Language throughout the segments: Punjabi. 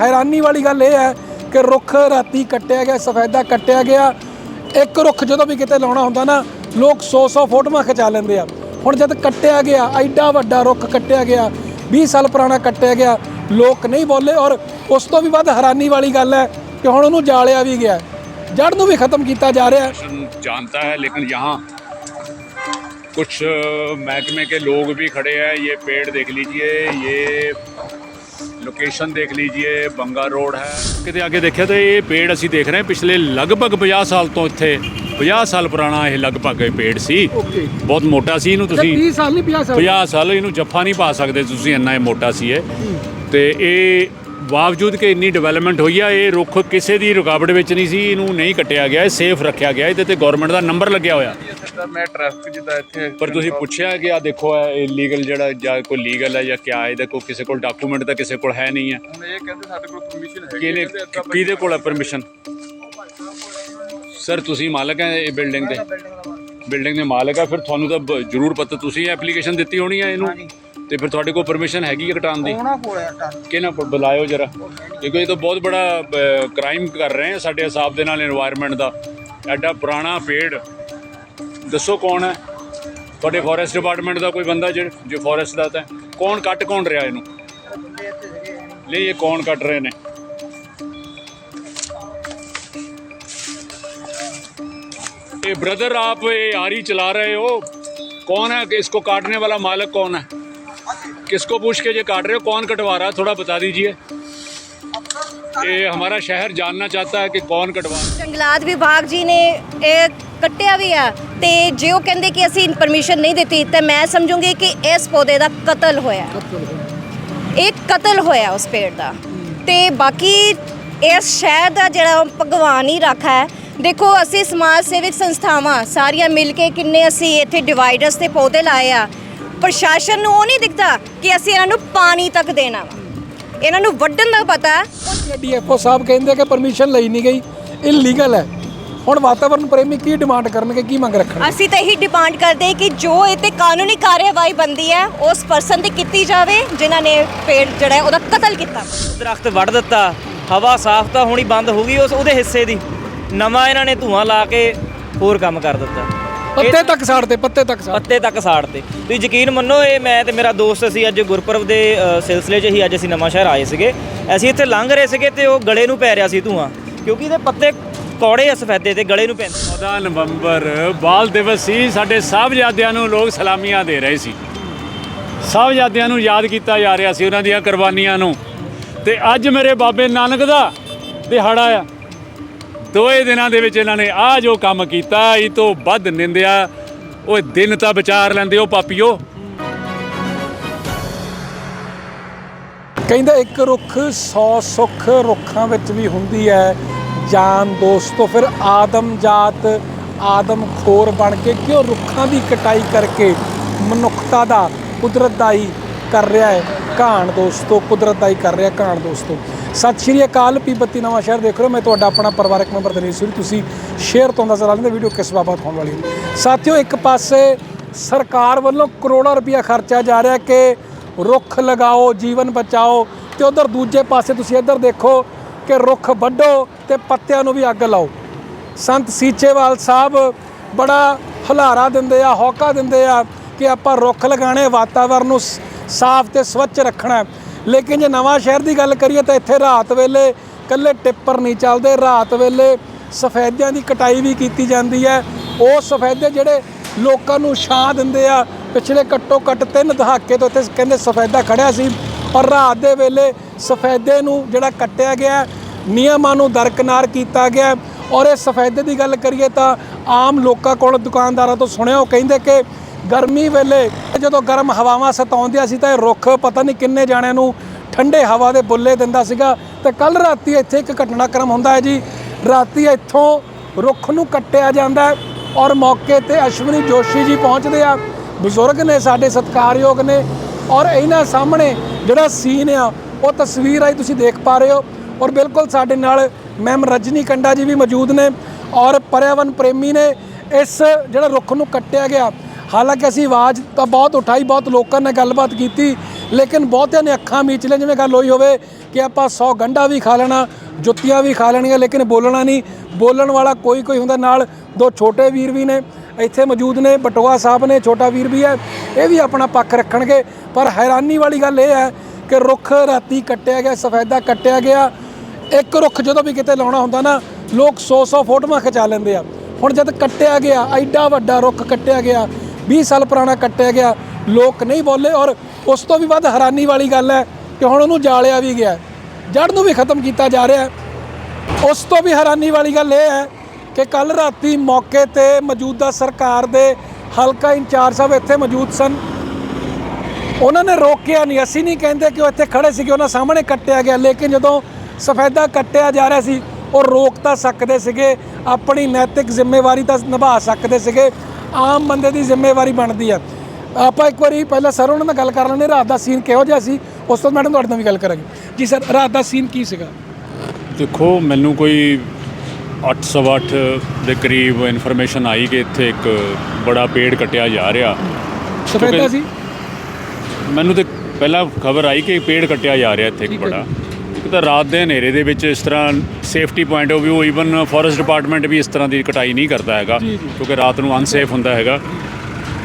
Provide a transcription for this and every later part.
ਹੈਰਾਨੀ ਵਾਲੀ ਗੱਲ ਇਹ ਹੈ ਕਿ ਰੁੱਖ ਰਾਤੀ ਕੱਟਿਆ ਗਿਆ ਸਫੈਦਾ ਕੱਟਿਆ ਗਿਆ ਇੱਕ ਰੁੱਖ ਜਦੋਂ ਵੀ ਕਿਤੇ ਲਾਉਣਾ ਹੁੰਦਾ ਨਾ ਲੋਕ 100-100 ਫੋਟੋਆਂ ਖਿਚਾ ਲੈਂਦੇ ਆ ਹੁਣ ਜਦ ਕੱਟਿਆ ਗਿਆ ਐਡਾ ਵੱਡਾ ਰੁੱਖ ਕੱਟਿਆ ਗਿਆ 20 ਸਾਲ ਪੁਰਾਣਾ ਕੱਟਿਆ ਗਿਆ ਲੋਕ ਨਹੀਂ ਬੋਲੇ ਔਰ ਉਸ ਤੋਂ ਵੀ ਵੱਧ ਹੈਰਾਨੀ ਵਾਲੀ ਗੱਲ ਹੈ ਕਿ ਹੁਣ ਉਹਨੂੰ ਜਾਲਿਆ ਵੀ ਗਿਆ ਜੜ ਨੂੰ ਵੀ ਖਤਮ ਕੀਤਾ ਜਾ ਰਿਹਾ ਹੈ प्रशासन जानता है लेकिन यहाँ कुछ अ, महकमे के लोग भी खड़े हैं ये पेड़ देख लीजिए ये ਲੋਕੇਸ਼ਨ ਦੇਖ ਲੀजिए ਬੰਗਾ ਰੋਡ ਹੈ। ਕਿਤੇ ਅੱਗੇ ਦੇਖਿਆ ਤਾਂ ਇਹ ਪੇੜ ਅਸੀਂ ਦੇਖ ਰਹੇ ਹਾਂ ਪਿਛਲੇ ਲਗਭਗ 50 ਸਾਲ ਤੋਂ ਇੱਥੇ 50 ਸਾਲ ਪੁਰਾਣਾ ਇਹ ਲਗਭਗ ਇਹ ਪੇੜ ਸੀ। ਓਕੇ ਬਹੁਤ ਮੋਟਾ ਸੀ ਇਹਨੂੰ ਤੁਸੀਂ 30 ਸਾਲ ਨਹੀਂ 50 ਸਾਲ। 50 ਸਾਲ ਇਹਨੂੰ ਜੱਫਾ ਨਹੀਂ ਪਾ ਸਕਦੇ ਤੁਸੀਂ ਇੰਨਾ ਇਹ ਮੋਟਾ ਸੀ ਇਹ। ਤੇ ਇਹ ਬਾਵਜੂਦ ਕਿ ਇੰਨੀ ਡਿਵੈਲਪਮੈਂਟ ਹੋਈ ਆ ਇਹ ਰੁੱਖ ਕਿਸੇ ਦੀ ਰੁਕਾਵਟ ਵਿੱਚ ਨਹੀਂ ਸੀ ਇਹਨੂੰ ਨਹੀਂ ਕੱਟਿਆ ਗਿਆ ਇਹ ਸੇਫ ਰੱਖਿਆ ਗਿਆ ਇਹਦੇ ਤੇ ਗਵਰਨਮੈਂਟ ਦਾ ਨੰਬਰ ਲੱਗਿਆ ਹੋਇਆ। ਤਾਂ ਮੈਂ ਟ੍ਰੈਫਿਕ ਜਿੱਦਾਂ ਇੱਥੇ ਪਰ ਤੁਸੀਂ ਪੁੱਛਿਆ ਕਿ ਆ ਦੇਖੋ ਇਹ ਲੀਗਲ ਜਿਹੜਾ ਜਾਂ ਕੋਈ ਲੀਗਲ ਹੈ ਜਾਂ ਕਿਆ ਇਹਦਾ ਕੋਈ ਕਿਸੇ ਕੋਲ ਡਾਕੂਮੈਂਟ ਤਾਂ ਕਿਸੇ ਕੋਲ ਹੈ ਨਹੀਂ ਹੈ। ਹੁਣ ਇਹ ਕਹਿੰਦੇ ਸਾਡੇ ਕੋਲ ਪਰਮਿਸ਼ਨ ਹੈ ਕਿਹਨੇ ਕਿਹਦੇ ਕੋਲ ਹੈ ਪਰਮਿਸ਼ਨ ਸਰ ਬਿਲਡਿੰਗ ਦੇ? ਬਿਲਡਿੰਗ ਦੇ ਮਾਲਕ ਆ ਫਿਰ ਤੁਹਾਨੂੰ ਤਾਂ ਜ਼ਰੂਰ ਪਤਾ ਤੁਸੀਂ ਐਪਲੀਕੇਸ਼ਨ ਦਿੱਤੀ ਹੋਣੀ ਹੈ ਇਹਨੂੰ? ਤੇ ਫਿਰ ਤੁਹਾਡੇ ਕੋਲ ਪਰਮਿਸ਼ਨ ਹੈਗੀ ਹੈ ਕਟਾਉਣ ਦੀ? ਉਹਨਾਂ ਕਿਹਨਾਂ ਕੋਲ? ਬੁਲਾਇਓ ਜਰਾ। ਕਿਉਂਕਿ ਇਹ ਤਾਂ ਬਹੁਤ ਬੜਾ ਕ੍ਰਾਈਮ ਕਰ ਰਹੇ ਆ ਸਾਡੇ ਹਿਸਾਬ ਦੇ ਨਾਲ এনवायरमेंट ਦਾ। ਐਡਾ ਪੁਰਾਣਾ ਪੇੜ ਦੱਸੋ ਕੌਣ ਹੈ ਤੁਹਾਡੇ ਫੋਰੈਸਟ ਡਿਪਾਰਟਮੈਂਟ ਦਾ ਕੋਈ ਬੰਦਾ ਜਿਹੜਾ ਜੋ ਫੋਰੈਸਟ ਦਾ ਤਾਂ ਕੌਣ ਕੱਟ ਕੌਣ ਰਿਹਾ ਇਹਨੂੰ ਨਹੀਂ ਇਹ ਕੌਣ ਕੱਟ ਰਹੇ ਨੇ ये ब्रदर आप ये आरी चला रहे हो कौन है इसको काटने वाला मालिक कौन है किसको पूछ के ये काट रहे हो कौन कटवा रहा है थोड़ा बता दीजिए ये हमारा शहर जानना चाहता है कि कौन कटवा रहा है। ਜੰਗਲਾਤ ਵਿਭਾਗ ਜੀ ਨੇ ਇਹ ਕੱਟਿਆ ਵੀ ਆ ਤੇ ਜੇ ਉਹ ਕਹਿੰਦੇ ਕਿ ਅਸੀਂ ਪਰਮਿਸ਼ਨ ਨਹੀਂ ਦਿੱਤੀ ਤੇ ਮੈਂ ਸਮਝੂੰਗੀ ਕਿ ਇਸ ਪੌਦੇ ਦਾ ਕਤਲ ਹੋਇਆ। ਇਹ ਕਤਲ ਹੋਇਆ ਉਸ ਪੇੜ ਦਾ। ਤੇ ਬਾਕੀ ਇਸ ਸ਼ਹਿਰ ਦਾ ਜਿਹੜਾ ਭਗਵਾਨ ਹੀ ਰੱਖਾ ਹੈ। ਦੇਖੋ ਅਸੀਂ ਸਮਾਜ ਸੇਵਕ ਸੰਸਥਾਵਾਂ ਸਾਰੀਆਂ ਮਿਲ ਕੇ ਕਿੰਨੇ ਅਸੀਂ ਇੱਥੇ ਡਿਵਾਈਡਰਸ ਤੇ ਪੌਦੇ ਲਾਏ ਆ। ਪ੍ਰਸ਼ਾਸਨ ਨੂੰ ਉਹ ਨਹੀਂ ਦਿਖਦਾ ਕਿ ਅਸੀਂ ਇਹਨਾਂ ਨੂੰ ਪਾਣੀ ਤੱਕ ਦੇਣਾ ਵਾ। ਇਹਨਾਂ ਨੂੰ ਵੱਢਣ ਦਾ ਪਤਾ। ਡੀਐਫਓ ਸਾਹਿਬ ਕਹਿੰਦੇ ਕਿ ਪਰਮਿਸ਼ਨ ਲਈ ਨਹੀਂ ਗਈ। ਇਲੀਗਲ ਹੈ। ਹੁਣ ਵਾਤਾਵਰਣ ਪ੍ਰੇਮੀ ਕੀ ਡਿਮਾਂਡ ਕਰਨਗੇ ਕੀ ਮੰਗ ਰੱਖਣਗੇ? ਅਸੀਂ ਤਾਂ ਇਹੀ ਡਿਮਾਂਡ ਕਰਦੇ ਕਿ ਜੋ ਇਹ ਤੇ ਕਾਨੂੰਨੀ ਕਾਰਵਾਈ ਬੰਦੀ ਹੈ ਉਸ ਪਰਸਨ ਤੇ ਕੀਤੀ ਜਾਵੇ ਜਿਨ੍ਹਾਂ ਨੇ ਪੇੜ ਜਿਹੜਾ ਹੈ ਉਹਦਾ ਕਤਲ ਕੀਤਾ। ਦਰਖਤ ਵੱਢ ਦਿੱਤਾ ਹਵਾ ਸਾਫ਼ ਤਾਂ ਹੋਣੀ ਬੰਦ ਹੋ ਗਈ ਉਸ ਉਹਦੇ ਹਿੱਸੇ ਦੀ। ਨਵਾਂ ਇਹਨਾਂ ਨੇ ਧੂਆਂ ਲਾ ਕੇ ਹੋਰ ਕੰਮ ਕਰ ਦਿੱਤਾ। ਪੱਤੇ ਤੱਕ ਸਾੜਦੇ ਪੱਤੇ ਤੱਕ ਸਾੜ ਪੱਤੇ ਤੱਕ ਸਾੜਤੇ। ਤੁਸੀਂ ਯਕੀਨ ਮੰਨੋ ਇਹ ਮੈਂ ਤੇ ਮੇਰਾ ਦੋਸਤ ਅਸੀਂ ਅੱਜ ਗੁਰਪੁਰਬ ਦੇ ਸਿਲਸਿਲੇ 'ਚ ਹੀ ਅੱਜ ਅਸੀਂ ਨਵਾਂ ਸ਼ਹਿਰ ਆਏ ਸੀਗੇ। ਅਸੀਂ ਇੱਥੇ ਲੰਘ ਰਹੇ ਸੀਗੇ ਤੇ ਉਹ ਗਲੇ ਨੂੰ ਪੈ ਰਿਹਾ ਸੀ ਧੂਆਂ। ਕਿਉਂਕਿ ਇਹਦੇ ਪੱਤੇ ਕੌੜੇ ਆ ਸਫੈਦੇ ਤੇ ਗਲੇ ਨੂੰ ਪੈਂਦੇ। 14 ਨਵੰਬਰ ਬਾਲ ਦਿਵਸ ਸੀ ਸਾਡੇ ਸਾਹਿਬਜ਼ਾਦਿਆਂ ਨੂੰ ਲੋਕ ਸਲਾਮੀਆਂ ਦੇ ਰਹੇ ਸੀ। ਸਾਹਿਬਜ਼ਾਦਿਆਂ ਨੂੰ ਯਾਦ ਕੀਤਾ ਜਾ ਰਿਹਾ ਸੀ ਉਹਨਾਂ ਦੀਆਂ ਕੁਰਬਾਨੀਆਂ ਨੂੰ। ਤੇ ਅੱਜ ਮੇਰੇ ਬਾਬੇ ਨਾਨਕ ਦਾ ਦਿਹਾੜਾ ਆ। ਦੋਏ ਦਿਨਾਂ ਦੇ ਵਿੱਚ ਇਹਨਾਂ ਨੇ ਆ ਜੋ ਕੰਮ ਕੀਤਾ ਇਹ ਤੋਂ ਵੱਧ ਨਿੰਦਿਆ। ਉਹ ਦਿਨ ਤਾਂ ਵਿਚਾਰ ਲੈਂਦੇ ਉਹ ਪਾਪੀਓ। ਕਹਿੰਦਾ ਇੱਕ ਰੁੱਖ 100 ਸੁੱਖ ਰੁੱਖਾਂ ਵਿੱਚ ਵੀ ਹੁੰਦੀ ਹੈ। ਜਾਨ ਦੋਸਤੋ, ਫਿਰ ਆਦਮ ਜਾਤ, ਆਦਮ ਖੋਰ ਬਣ ਕੇ ਕਿਉਂ ਰੁੱਖਾਂ ਦੀ ਕਟਾਈ ਕਰਕੇ ਮਨੁੱਖਤਾ ਦਾ ਕੁਦਰਤ ਦਾ ਹੀ ਕਰ ਰਿਹਾ ਹੈ? ਘਾਣ ਦੋਸਤੋ ਕੁਦਰਤ ਦਾ ਹੀ ਕਰ ਰਿਹਾ ਘਾਣ ਦੋਸਤੋ। ਸਤਿ ਸ਼੍ਰੀ ਅਕਾਲ ਪੀ ਬੱਤੀ ਨਵਾਂ ਸ਼ਹਿਰ ਦੇਖ ਰਹੇ ਮੈਂ ਤੁਹਾਡਾ ਆਪਣਾ ਪਰਿਵਾਰਕ ਮੈਂਬਰ ਦਨੀਸ਼ ਸੂਰੀ ਤੁਸੀਂ ਸ਼ੇਅਰ ਤੋਂ ਨਜ਼ਰ ਆ ਲੈਂਦੇ ਵੀਡੀਓ ਕਿਸ ਬਾਬਤ ਹੋਣ ਵਾਲੀ ਹੈ? ਸਾਥੀਓ, ਇੱਕ ਪਾਸੇ ਸਰਕਾਰ ਵੱਲੋਂ ਕਰੋੜਾਂ ਰੁਪਇਆ ਖਰਚਿਆ ਜਾ ਰਿਹਾ ਕਿ ਰੁੱਖ ਲਗਾਓ, ਜੀਵਨ ਬਚਾਓ ਤੇ ਉਧਰ ਦੂਜੇ ਪਾਸੇ ਤੁਸੀਂ ਇੱਧਰ ਦੇਖੋ ਕਿ ਰੁੱਖ ਵੱਢੋ ਤੇ ਪੱਤਿਆਂ ਨੂੰ ਵੀ ਅੱਗ ਲਾਓ। ਸੰਤ ਸੀਚੇਵਾਲ ਸਾਹਿਬ ਬੜਾ ਹੁਲਾਰਾ ਦਿੰਦੇ ਆ, ਹੌਕਾ ਦਿੰਦੇ ਆ ਕਿ ਆਪਾਂ ਰੁੱਖ ਲਗਾਣੇ ਵਾਤਾਵਰਨ ਨੂੰ ਸ- ਸਾਫ਼ ਤੇ ਸਵੱਛ ਰੱਖਣਾ। ਲੇਕਿਨ ਜੇ ਨਵਾਂ ਸ਼ਹਿਰ ਦੀ ਗੱਲ ਕਰੀਏ ਤਾਂ ਇੱਥੇ ਰਾਤ ਵੇਲੇ ਕੱਲੇ ਟਿੱਪਰ ਨਹੀਂ ਚੱਲਦੇ। ਰਾਤ ਵੇਲੇ ਸਫੈਦਿਆਂ ਦੀ ਕਟਾਈ ਵੀ ਕੀਤੀ ਜਾਂਦੀ ਹੈ। ਉਹ ਸਫੈਦੇ ਜਿਹੜੇ ਲੋਕਾਂ ਨੂੰ ਛਾਂ ਦਿੰਦੇ ਆ। ਪਿਛਲੇ ਘੱਟੋ ਘੱਟ ਤਿੰਨ ਦਹਾਕੇ ਤੋਂ ਇੱਥੇ ਕਹਿੰਦੇ ਸਫੈਦਾ ਖੜਿਆ ਸੀ। ਪਰ ਰਾਤ ਦੇ ਵੇਲੇ ਸਫੈਦੇ ਨੂੰ ਜਿਹੜਾ ਕੱਟਿਆ ਗਿਆ ਨਿਯਮਾਂ ਨੂੰ ਦਰਕਨਾਰ ਕੀਤਾ ਗਿਆ ਔਰ ਇਹ ਸਫੈਦੇ ਦੀ ਗੱਲ ਕਰੀਏ ਤਾਂ ਆਮ ਲੋਕਾਂ ਕੋਲ ਦੁਕਾਨਦਾਰਾਂ ਤੋਂ ਸੁਣਿਆ, ਉਹ ਕਹਿੰਦੇ ਕਿ ਗਰਮੀ ਵੇਲੇ ਜਦੋਂ ਗਰਮ ਹਵਾਵਾਂ ਸਤਾਉਂਦੀਆਂ ਸੀ ਤਾਂ ਇਹ ਰੁੱਖ ਪਤਾ ਨਹੀਂ ਕਿੰਨੇ ਜਾਣਿਆਂ ਨੂੰ ਠੰਡੇ ਹਵਾ ਦੇ ਬੁੱਲੇ ਦਿੰਦਾ ਸੀਗਾ। ਤੇ ਕੱਲ ਰਾਤੀ ਇੱਥੇ ਇੱਕ ਘਟਨਾਕ੍ਰਮ ਹੁੰਦਾ ਹੈ ਜੀ। ਰਾਤੀ ਇੱਥੋਂ ਰੁੱਖ ਨੂੰ ਕੱਟਿਆ ਜਾਂਦਾ ਹੈ ਔਰ ਮੌਕੇ ਤੇ ਅਸ਼ਵਨੀ ਜੋਸ਼ੀ ਜੀ ਪਹੁੰਚਦੇ ਆ। ਬਜ਼ੁਰਗ ਨੇ, ਸਾਡੇ ਸਤਿਕਾਰਯੋਗ ਨੇ ਔਰ ਇਹਨਾਂ ਸਾਹਮਣੇ ਜਿਹੜਾ ਸੀਨ ਆ, ਉਹ ਤਸਵੀਰ ਆਈ, ਤੁਸੀਂ ਦੇਖ ਪਾ ਰਹੇ ਹੋ। ਔਰ ਬਿਲਕੁਲ ਸਾਡੇ ਨਾਲ ਮੈਮ ਰਜਨੀ ਕੰਡਾ ਜੀ ਵੀ ਮੌਜੂਦ ਨੇ ਔਰ ਪਰਿਆਵਰਨ ਪ੍ਰੇਮੀ ਨੇ ਇਸ ਜਿਹੜਾ ਰੁੱਖ ਨੂੰ ਕੱਟਿਆ ਗਿਆ। ਹਾਲਾਂਕਿ ਅਸੀਂ ਆਵਾਜ਼ ਤਾਂ ਬਹੁਤ ਉਠਾਈ, ਬਹੁਤ ਲੋਕਾਂ ਨਾਲ ਗੱਲਬਾਤ ਕੀਤੀ, ਲੇਕਿਨ ਬਹੁਤਿਆਂ ਨੇ ਅੱਖਾਂ ਮੀਚ ਲਿਆ ਜਿਵੇਂ ਗੱਲ ਹੋਈ ਹੋਵੇ ਕਿ ਆਪਾਂ 100 ਗੰਢਾ ਵੀ ਖਾ ਲੈਣਾ, ਜੁੱਤੀਆਂ ਵੀ ਖਾ ਲੈਣੀਆਂ, ਲੇਕਿਨ ਬੋਲਣਾ ਨਹੀਂ। ਬੋਲਣ ਵਾਲਾ ਕੋਈ ਕੋਈ ਹੁੰਦਾ ਨਾਲ, ਦੋ ਛੋਟੇ ਵੀਰ ਵੀ ਨੇ, ਇੱਥੇ ਮੌਜੂਦ ਨੇ, ਬਟੋਆ ਸਾਹਿਬ ਨੇ, ਛੋਟਾ ਵੀਰ ਵੀ ਹੈ, ਇਹ ਵੀ ਆਪਣਾ ਪੱਖ ਰੱਖਣਗੇ। ਪਰ ਹੈਰਾਨੀ ਵਾਲੀ ਗੱਲ ਇਹ ਹੈ ਕਿ ਰੁੱਖ ਰਾਤੀ ਕੱਟਿਆ ਗਿਆ, ਸਫੈਦਾ ਕੱਟਿਆ ਗਿਆ ਇੱਕ ਰੁੱਖ ਜਦੋਂ ਵੀ ਕਿਤੇ ਲਾਉਣਾ ਹੁੰਦਾ ਨਾ, ਲੋਕ 100-100 ਫੋਟੋਆਂ ਖਿਚਾ ਲੈਂਦੇ ਆ। ਹੁਣ ਜਦ ਕੱਟਿਆ ਗਿਆ, ਐਡਾ ਵੱਡਾ ਰੁੱਖ ਕੱਟਿਆ ਗਿਆ 20 ਸਾਲ ਪੁਰਾਣਾ ਕੱਟਿਆ ਗਿਆ, ਲੋਕ ਨਹੀਂ ਬੋਲੇ ਔਰ ਉਸ ਤੋਂ ਵੀ ਵੱਧ ਹੈਰਾਨੀ ਵਾਲੀ ਗੱਲ ਹੈ ਕਿ ਹੁਣ ਉਹਨੂੰ ਜਾਲਿਆ ਵੀ ਗਿਆ। ਜੜ ਨੂੰ ਵੀ ਖਤਮ ਕੀਤਾ ਜਾ ਰਿਹਾ ਉਸ ਤੋਂ ਵੀ ਹੈਰਾਨੀ ਵਾਲੀ ਗੱਲ ਇਹ ਹੈ ਕਿ ਕੱਲ ਰਾਤੀ ਮੌਕੇ ਤੇ ਮੌਜੂਦਾ ਸਰਕਾਰ ਦੇ ਹਲਕਾ ਇੰਚਾਰਜ ਸਾਹਿਬ ਇੱਥੇ ਮੌਜੂਦ ਸਨ। ਉਹਨਾਂ ਨੇ ਰੋਕਿਆ ਨਹੀਂ। ਅਸੀਂ ਨਹੀਂ ਕਹਿੰਦੇ ਕਿ ਉਹ ਇੱਥੇ ਖੜੇ ਸੀਗੇ ਉਹਨਾਂ ਸਾਹਮਣੇ ਕੱਟਿਆ ਗਿਆ, ਲੇਕਿਨ ਜਦੋਂ ਸਫੈਦਾ ਕੱਟਿਆ ਜਾ ਰਿਹਾ ਸੀ। ਉਹ ਰੋਕ ਤਾਂ ਸਕਦੇ ਸੀਗੇ ਆਪਣੀ ਨੈਤਿਕ ਜ਼ਿੰਮੇਵਾਰੀ ਤਾਂ ਨਿਭਾ ਸਕਦੇ ਸੀਗੇ। ਆਮ ਬੰਦੇ ਦੀ ਜ਼ਿੰਮੇਵਾਰੀ ਬਣਦੀ ਆ। ਆਪਾਂ ਇੱਕ ਵਾਰੀ ਪਹਿਲਾਂ ਸਰ ਉਹਨਾਂ ਨਾਲ ਗੱਲ ਕਰ ਲੈਂਦੇ ਰਾਤ ਦਾ ਸੀਨ ਕਿਹੋ ਜਿਹਾ ਸੀ? ਉਸ ਤੋਂ ਮੈਡਮ ਤੁਹਾਡੇ ਨਾਲ ਵੀ ਗੱਲ ਕਰਾਂਗੇ। ਜੀ ਸਰ ਰਾਤ ਦਾ ਸੀਨ ਕੀ ਸੀਗਾ? ਦੇਖੋ ਮੈਨੂੰ ਕੋਈ 808 ਦੇ ਕਰੀਬ ਇਨਫੋਰਮੇਸ਼ਨ ਆਈ ਕਿ ਇੱਥੇ ਇੱਕ ਬੜਾ ਪੇੜ ਕੱਟਿਆ ਜਾ ਰਿਹਾ। ਸਫੈਦਾ ਸੀ? ਮੈਨੂੰ ਤੇ ਪਹਿਲਾਂ ਖਬਰ ਆਈ ਕਿ ਪੇੜ ਕੱਟਿਆ ਜਾ ਰਿਹਾ ਇੱਥੇ ਇੱਕ ਬੜਾ। ਇੱਕ ਤਾਂ ਰਾਤ ਦੇ ਹਨੇਰੇ ਦੇ ਵਿੱਚ ਇਸ ਤਰ੍ਹਾਂ safety point of View even forest department ਵੀ ਇਸ ਤਰ੍ਹਾਂ ਦੀ ਕਟਾਈ ਨਹੀਂ ਕਰਦਾ ਹੈਗਾ। ਕਿਉਂਕਿ ਰਾਤ ਨੂੰ ਅਨਸੇਫ ਹੁੰਦਾ ਹੈਗਾ।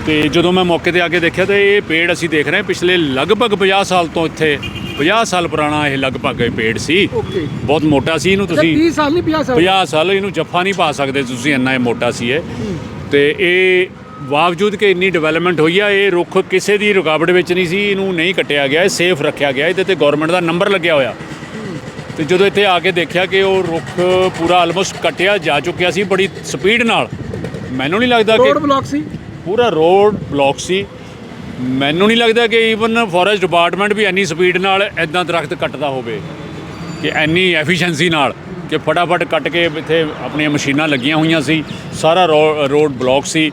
ਤੇ ਜਦੋਂ ਮੈਂ ਮੌਕੇ ਤੇ ਆ ਕੇ ਦੇਖਿਆ ਤਾਂ ਇਹ ਪੇੜ ਅਸੀਂ ਦੇਖ ਰਹੇ ਹਾਂ ਪਿਛਲੇ ਲਗਭਗ 50 ਸਾਲ ਤੋਂ ਇੱਥੇ 50 ਸਾਲ ਪੁਰਾਣਾ ਇਹ ਲਗਭਗ ਇਹ ਪੇੜ ਸੀ। ਓਕੇ। ਬਹੁਤ ਮੋਟਾ ਸੀ ਇਹਨੂੰ ਤੁਸੀਂ 30 ਸਾਲ ਨਹੀਂ 50 ਸਾਲ। 50 ਸਾਲ ਇਹਨੂੰ ਜੱਫਾ ਨਹੀਂ ਪਾ ਸਕਦੇ ਤੁਸੀਂ ਇੰਨਾ ਇਹ ਮੋਟਾ ਸੀ ਇਹ। ਤੇ ਇਹ ਬਾਵਜੂਦ ਕਿ ਇੰਨੀ ਡਿਵੈਲਪਮੈਂਟ ਹੋਈ ਆ ਇਹ ਰੁੱਖ ਕਿਸੇ ਦੀ ਰੁਕਾਵਟ ਵਿੱਚ ਨਹੀਂ ਸੀ ਇਹਨੂੰ ਨਹੀਂ ਕੱਟਿਆ ਗਿਆ ਇਹ ਸੇਫ ਰੱਖਿਆ ਗਿਆ ਇਹਦੇ ਤੇ ਗਵਰਨਮੈਂਟ ਦਾ ਨੰਬਰ ਲੱਗਿਆ ਹੋਇਆ। ਤੇ ਜਦੋਂ ਇੱਥੇ ਆ ਕੇ ਦੇਖਿਆ ਕਿ ਉਹ ਰੁੱਖ ਪੂਰਾ ਆਲਮੋਸਟ ਕੱਟਿਆ ਜਾ ਚੁੱਕਿਆ ਸੀ ਬੜੀ ਸਪੀਡ ਨਾਲ ਮੈਨੂੰ ਨਹੀਂ ਲੱਗਦਾ ਕਿ ਰੋਡ ਬਲੌਕ ਸੀ। ਪੂਰਾ ਰੋਡ ਬਲੌਕ ਸੀ। ਮੈਨੂੰ ਨਹੀਂ ਲੱਗਦਾ ਕਿ ਈਵਨ ਫੋਰੈਸਟ ਡਿਪਾਰਟਮੈਂਟ ਵੀ ਇੰਨੀ ਸਪੀਡ ਨਾਲ ਐਦਾਂ ਦਰਖਤ ਕੱਟਦਾ ਹੋਵੇ ਕਿ ਇੰਨੀ ਐਫੀਸ਼ੀਐਂਸੀ ਨਾਲ ਕਿ ਫਟਾਫਟ ਕੱਟ ਕੇ ਇੱਥੇ ਆਪਣੀਆਂ ਮਸ਼ੀਨਾਂ ਲੱਗੀਆਂ ਹੋਈਆਂ ਸੀ। ਸਾਰਾ ਰੋਡ ਬਲੌਕ ਸੀ।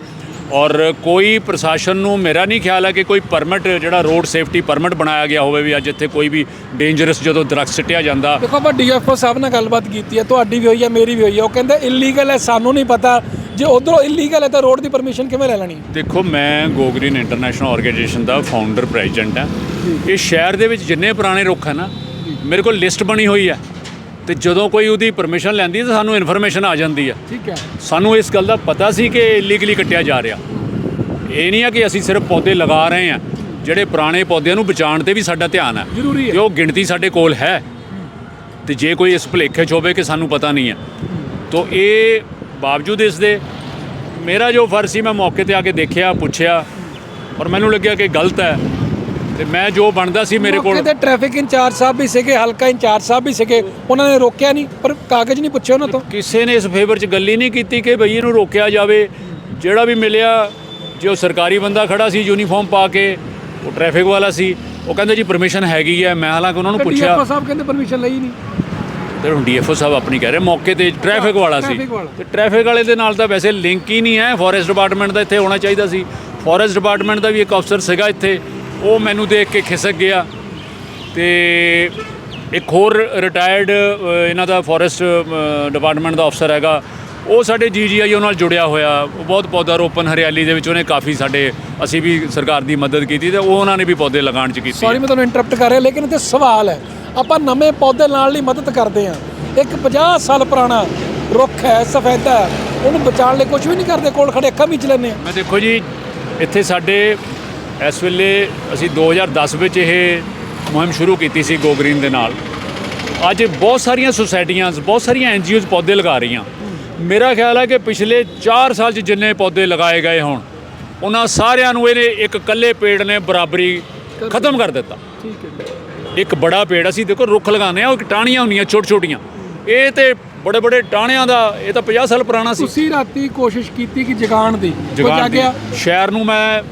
ਔਰ ਕੋਈ ਪ੍ਰਸ਼ਾਸਨ ਨੂੰ ਮੇਰਾ ਨਹੀਂ ਖਿਆਲ ਹੈ ਕਿ ਕੋਈ ਪਰਮਿਟ ਜਿਹੜਾ ਰੋਡ ਸੇਫਟੀ ਪਰਮਿਟ ਬਣਾਇਆ ਗਿਆ ਹੋਵੇ ਵੀ ਅੱਜ ਇੱਥੇ ਕੋਈ ਵੀ ਡੇਂਜਰਸ ਜਦੋਂ ਦਰਖਤ ਸਿੱਟਿਆ ਜਾਂਦਾ। ਦੇਖੋ ਆਪਾਂ ਡੀਐਫਓ ਸਾਹਿਬ ਨਾਲ ਗੱਲਬਾਤ ਕੀਤੀ ਹੈ ਤੁਹਾਡੀ ਵੀ ਹੋਈ ਹੈ ਮੇਰੀ ਵੀ ਹੋਈ ਹੈ। ਉਹ ਕਹਿੰਦੇ ਇਲੀਗਲ ਹੈ ਸਾਨੂੰ ਨਹੀਂ ਪਤਾ ਜੇ ਉਧਰੋਂ ਇਲੀਗਲ ਹੈ ਤਾਂ ਰੋਡ ਦੀ ਪਰਮਿਸ਼ਨ ਕਿਵੇਂ ਲੈ ਲੈਣੀ? ਦੇਖੋ ਮੈਂ ਗੋਗਰੀਨ ਇੰਟਰਨੈਸ਼ਨਲ ਆਰਗੇਨਾਈਜੇਸ਼ਨ ਦਾ ਫਾਊਂਡਰ ਪ੍ਰੈਜ਼ੀਡੈਂਟ ਹਾਂ। ਇਹ ਸ਼ਹਿਰ ਦੇ ਵਿੱਚ ਜਿੰਨੇ ਪੁਰਾਣੇ ਰੁੱਖ ਹਨ ਨਾ ਮੇਰੇ ਕੋਲ ਲਿਸਟ ਬਣੀ ਹੋਈ ਹੈ। ਤੇ ਜਦੋਂ ਕੋਈ ਉਹਦੀ ਪਰਮਿਸ਼ਨ ਲੈਂਦੀ ਹੈ ਤਾਂ ਸਾਨੂੰ ਇਨਫੋਰਮੇਸ਼ਨ ਆ ਜਾਂਦੀ ਹੈ। ਠੀਕ ਹੈ। ਸਾਨੂੰ ਇਸ ਗੱਲ ਦਾ ਪਤਾ ਸੀ ਕਿ ਇਲੀਗਲੀ ਕੱਟਿਆ ਜਾ ਰਿਹਾ। ਇਹ ਨਹੀਂ ਹੈ ਕਿ ਅਸੀਂ ਸਿਰਫ ਪੌਦੇ ਲਗਾ ਰਹੇ ਹਾਂ। ਜਿਹੜੇ ਪੁਰਾਣੇ ਪੌਦਿਆਂ ਨੂੰ ਬਚਾਉਣ ਤੇ ਵੀ ਸਾਡਾ ਧਿਆਨ ਹੈ। ਜ਼ਰੂਰੀ ਹੈ। ਕਿ ਉਹ ਗਿਣਤੀ ਸਾਡੇ ਕੋਲ ਹੈ ਤੇ ਜੇ ਕੋਈ ਇਸ ਭੁਲੇਖੇ 'ਚ ਹੋਵੇ ਕਿ ਸਾਨੂੰ ਪਤਾ ਨਹੀਂ ਹੈ। ਤਾਂ ਇਹ ਬਾਵਜੂਦ ਇਸ ਦੇ ਮੇਰਾ ਜੋ ਫਰਜ਼ ਸੀ ਮੈਂ ਮੌਕੇ ਤੇ ਆ ਕੇ ਦੇਖਿਆ ਪੁੱਛਿਆ ਔਰ ਮੈਨੂੰ ਲੱਗਿਆ ਕਿ ਗਲਤ ਹੈ। ਤੇ ਮੈਂ ਜੋ ਬਣਦਾ ਸੀ ਮੇਰੇ ਕੋਲ ਤੇ ਟ੍ਰੈਫਿਕ ਇੰਚਾਰਜ ਸਾਹਿਬ ਵੀ ਸੀਗੇ ਹਲਕਾ ਇੰਚਾਰਜ ਸਾਹਿਬ ਵੀ ਸੀਗੇ ਉਹਨਾਂ ਨੇ ਰੋਕਿਆ ਨਹੀਂ ਪਰ ਕਾਗਜ਼ ਨਹੀਂ ਪੁੱਛੇ ਉਹਨਾਂ ਤੋਂ। ਕਿਸੇ ਨੇ ਇਸ ਫੇਵਰ 'ਚ ਗੱਲ ਹੀ ਨਹੀਂ ਕੀਤੀ ਕਿ ਭਈ ਇਹਨੂੰ ਰੋਕਿਆ ਜਾਵੇ। ਜਿਹੜਾ ਵੀ ਮਿਲਿਆ ਜੇ ਸਰਕਾਰੀ ਬੰਦਾ ਖੜਾ ਸੀ ਯੂਨੀਫਾਰਮ ਪਾ ਕੇ ਉਹ ਟ੍ਰੈਫਿਕ ਵਾਲਾ ਸੀ ਉਹ ਕਹਿੰਦੇ ਜੀ ਪਰਮਿਸ਼ਨ ਹੈਗੀ ਹੈ। ਮੈਂ ਹਾਲਾਂਕਿ ਉਹਨਾਂ ਨੂੰ ਪੁੱਛਿਆ। ਡੀਐਫਓ ਸਾਹਿਬ ਕਹਿੰਦੇ ਪਰਮਿਸ਼ਨ ਲਈ ਨਹੀਂ। ਤੇ ਹੁਣ ਡੀਐਫਓ ਸਾਹਿਬ ਆਪਣੀ ਕਹਿ ਰਹੇ ਮੌਕੇ ਤੇ ਟ੍ਰੈਫਿਕ ਵਾਲਾ ਸੀ। ਤੇ ਟ੍ਰੈਫਿਕ ਵਾਲੇ ਦੇ ਨਾਲ ਤਾਂ ਵੈਸੇ ਲਿੰਕ ਹੀ ਨਹੀਂ ਹੈ। ਫੋਰੈਸਟ ਡਿਪਾਰਟਮੈਂਟ ਦਾ ਇੱਥੇ ਹੋਣਾ ਚਾਹੀਦਾ ਸੀ। ਫੋਰੈਸਟ ਡਿਪਾਰਟਮੈਂਟ ਦਾ ਵੀ ਇੱਕ ਅਫਸਰ ਸੀਗਾ ਇੱਥੇ। ਉਹ ਮੈਨੂੰ ਦੇਖ ਕੇ ਖਿਸਕ ਗਿਆ ਤੇ ਇੱਕ ਹੋਰ ਰਿਟਾਇਰਡ ਇਹਨਾਂ ਦਾ ਫੋਰੈਸਟ ਡਿਪਾਰਟਮੈਂਟ ਦਾ ਅਫਸਰ ਹੈਗਾ। ਉਹ ਸਾਡੇ ਜੀਜੀਆਈਓ ਨਾਲ ਜੁੜਿਆ ਹੋਇਆ। ਉਹ ਬਹੁਤ ਪੌਦਾ ਰੋਪਣ ਹਰਿਆਲੀ ਦੇ ਵਿੱਚ ਉਹਨੇ ਕਾਫੀ ਸਾਡੇ ਅਸੀਂ ਵੀ ਸਰਕਾਰ ਦੀ ਮਦਦ ਕੀਤੀ ਤੇ ਉਹ ਉਹਨਾਂ ਨੇ ਵੀ ਪੌਦੇ ਲਗਾਉਣ ਚ ਕੀਤੀ ਸੌਰੀ ਮੈਂ ਤੁਹਾਨੂੰ ਇੰਟਰਰਪਟ ਕਰ ਰਿਹਾ ਲੇਕਿਨ ਇੱਥੇ ਸਵਾਲ ਹੈ। ਆਪਾਂ ਨਵੇਂ ਪੌਦੇ ਲਾਉਣ ਲਈ ਮਦਦ ਕਰਦੇ ਹਾਂ। ਇੱਕ 50 ਸਾਲ ਪੁਰਾਣਾ ਰੁੱਖ ਹੈ ਸਫੈਦਾ ਉਹਨੂੰ ਬਚਾਉਣ ਲਈ ਕੁਝ ਵੀ ਨਹੀਂ ਕਰਦੇ ਕੋਲ ਖੜੇ ਅੱਖਾਂ ਲੈਂਦੇ ਆ ਮੈਂ ਦੇਖੋ ਜੀ ਇੱਥੇ ਸਾਡੇ ਇਸ ਵੇਲੇ ਅਸੀਂ 2010 ਵਿੱਚ ਇਹ ਮੁਹਿੰਮ ਸ਼ੁਰੂ ਕੀਤੀ ਸੀ ਗੋ ਗ੍ਰੀਨ ਦੇ ਨਾਲ। ਅੱਜ ਬਹੁਤ ਸਾਰੀਆਂ ਸੁਸਾਇਟੀਆਂ ਬਹੁਤ ਸਾਰੀਆਂ ਐਨਜੀਓਜ਼ ਪੌਦੇ ਲਗਾ ਰਹੀਆਂ। ਮੇਰਾ ਖਿਆਲ ਹੈ ਕਿ ਪਿਛਲੇ 4 ਸਾਲ 'ਚ ਜਿੰਨੇ ਪੌਦੇ ਲਗਾਏ ਗਏ ਹੋਣ ਉਹਨਾਂ ਸਾਰਿਆਂ ਨੂੰ ਇਹਨੇ ਇੱਕ ਇਕੱਲੇ ਪੇੜ ਨੇ ਬਰਾਬਰੀ ਖਤਮ ਕਰ ਦਿੱਤਾ। ਠੀਕ ਹੈ ਇੱਕ ਬੜਾ ਪੇੜ ਅਸੀਂ ਦੇਖੋ ਰੁੱਖ ਲਗਾਉਂਦੇ ਆ ਉਹ ਇੱਕ ਟਾਹਣੀਆਂ ਹੁੰਦੀਆਂ ਛੋਟ ਛੋਟੀਆਂ ਇਹ ਤੇ ਬੜੇ ਬੜੇ ਟਾਹਣਿਆਂ ਦਾ ਇਹ ਤਾਂ 50 ਸਾਲ ਪੁਰਾਣਾ ਸੀ। ਤੁਸੀਂ ਰਾਤੀ ਕੋਸ਼ਿਸ਼ ਕੀਤੀ ਕਿ ਜਗਾਣ ਦੀ। ਦੀ। ਜਾਗਿਆ? ਸ਼ਹਿਰ ਨੂੰ ਮੈਂ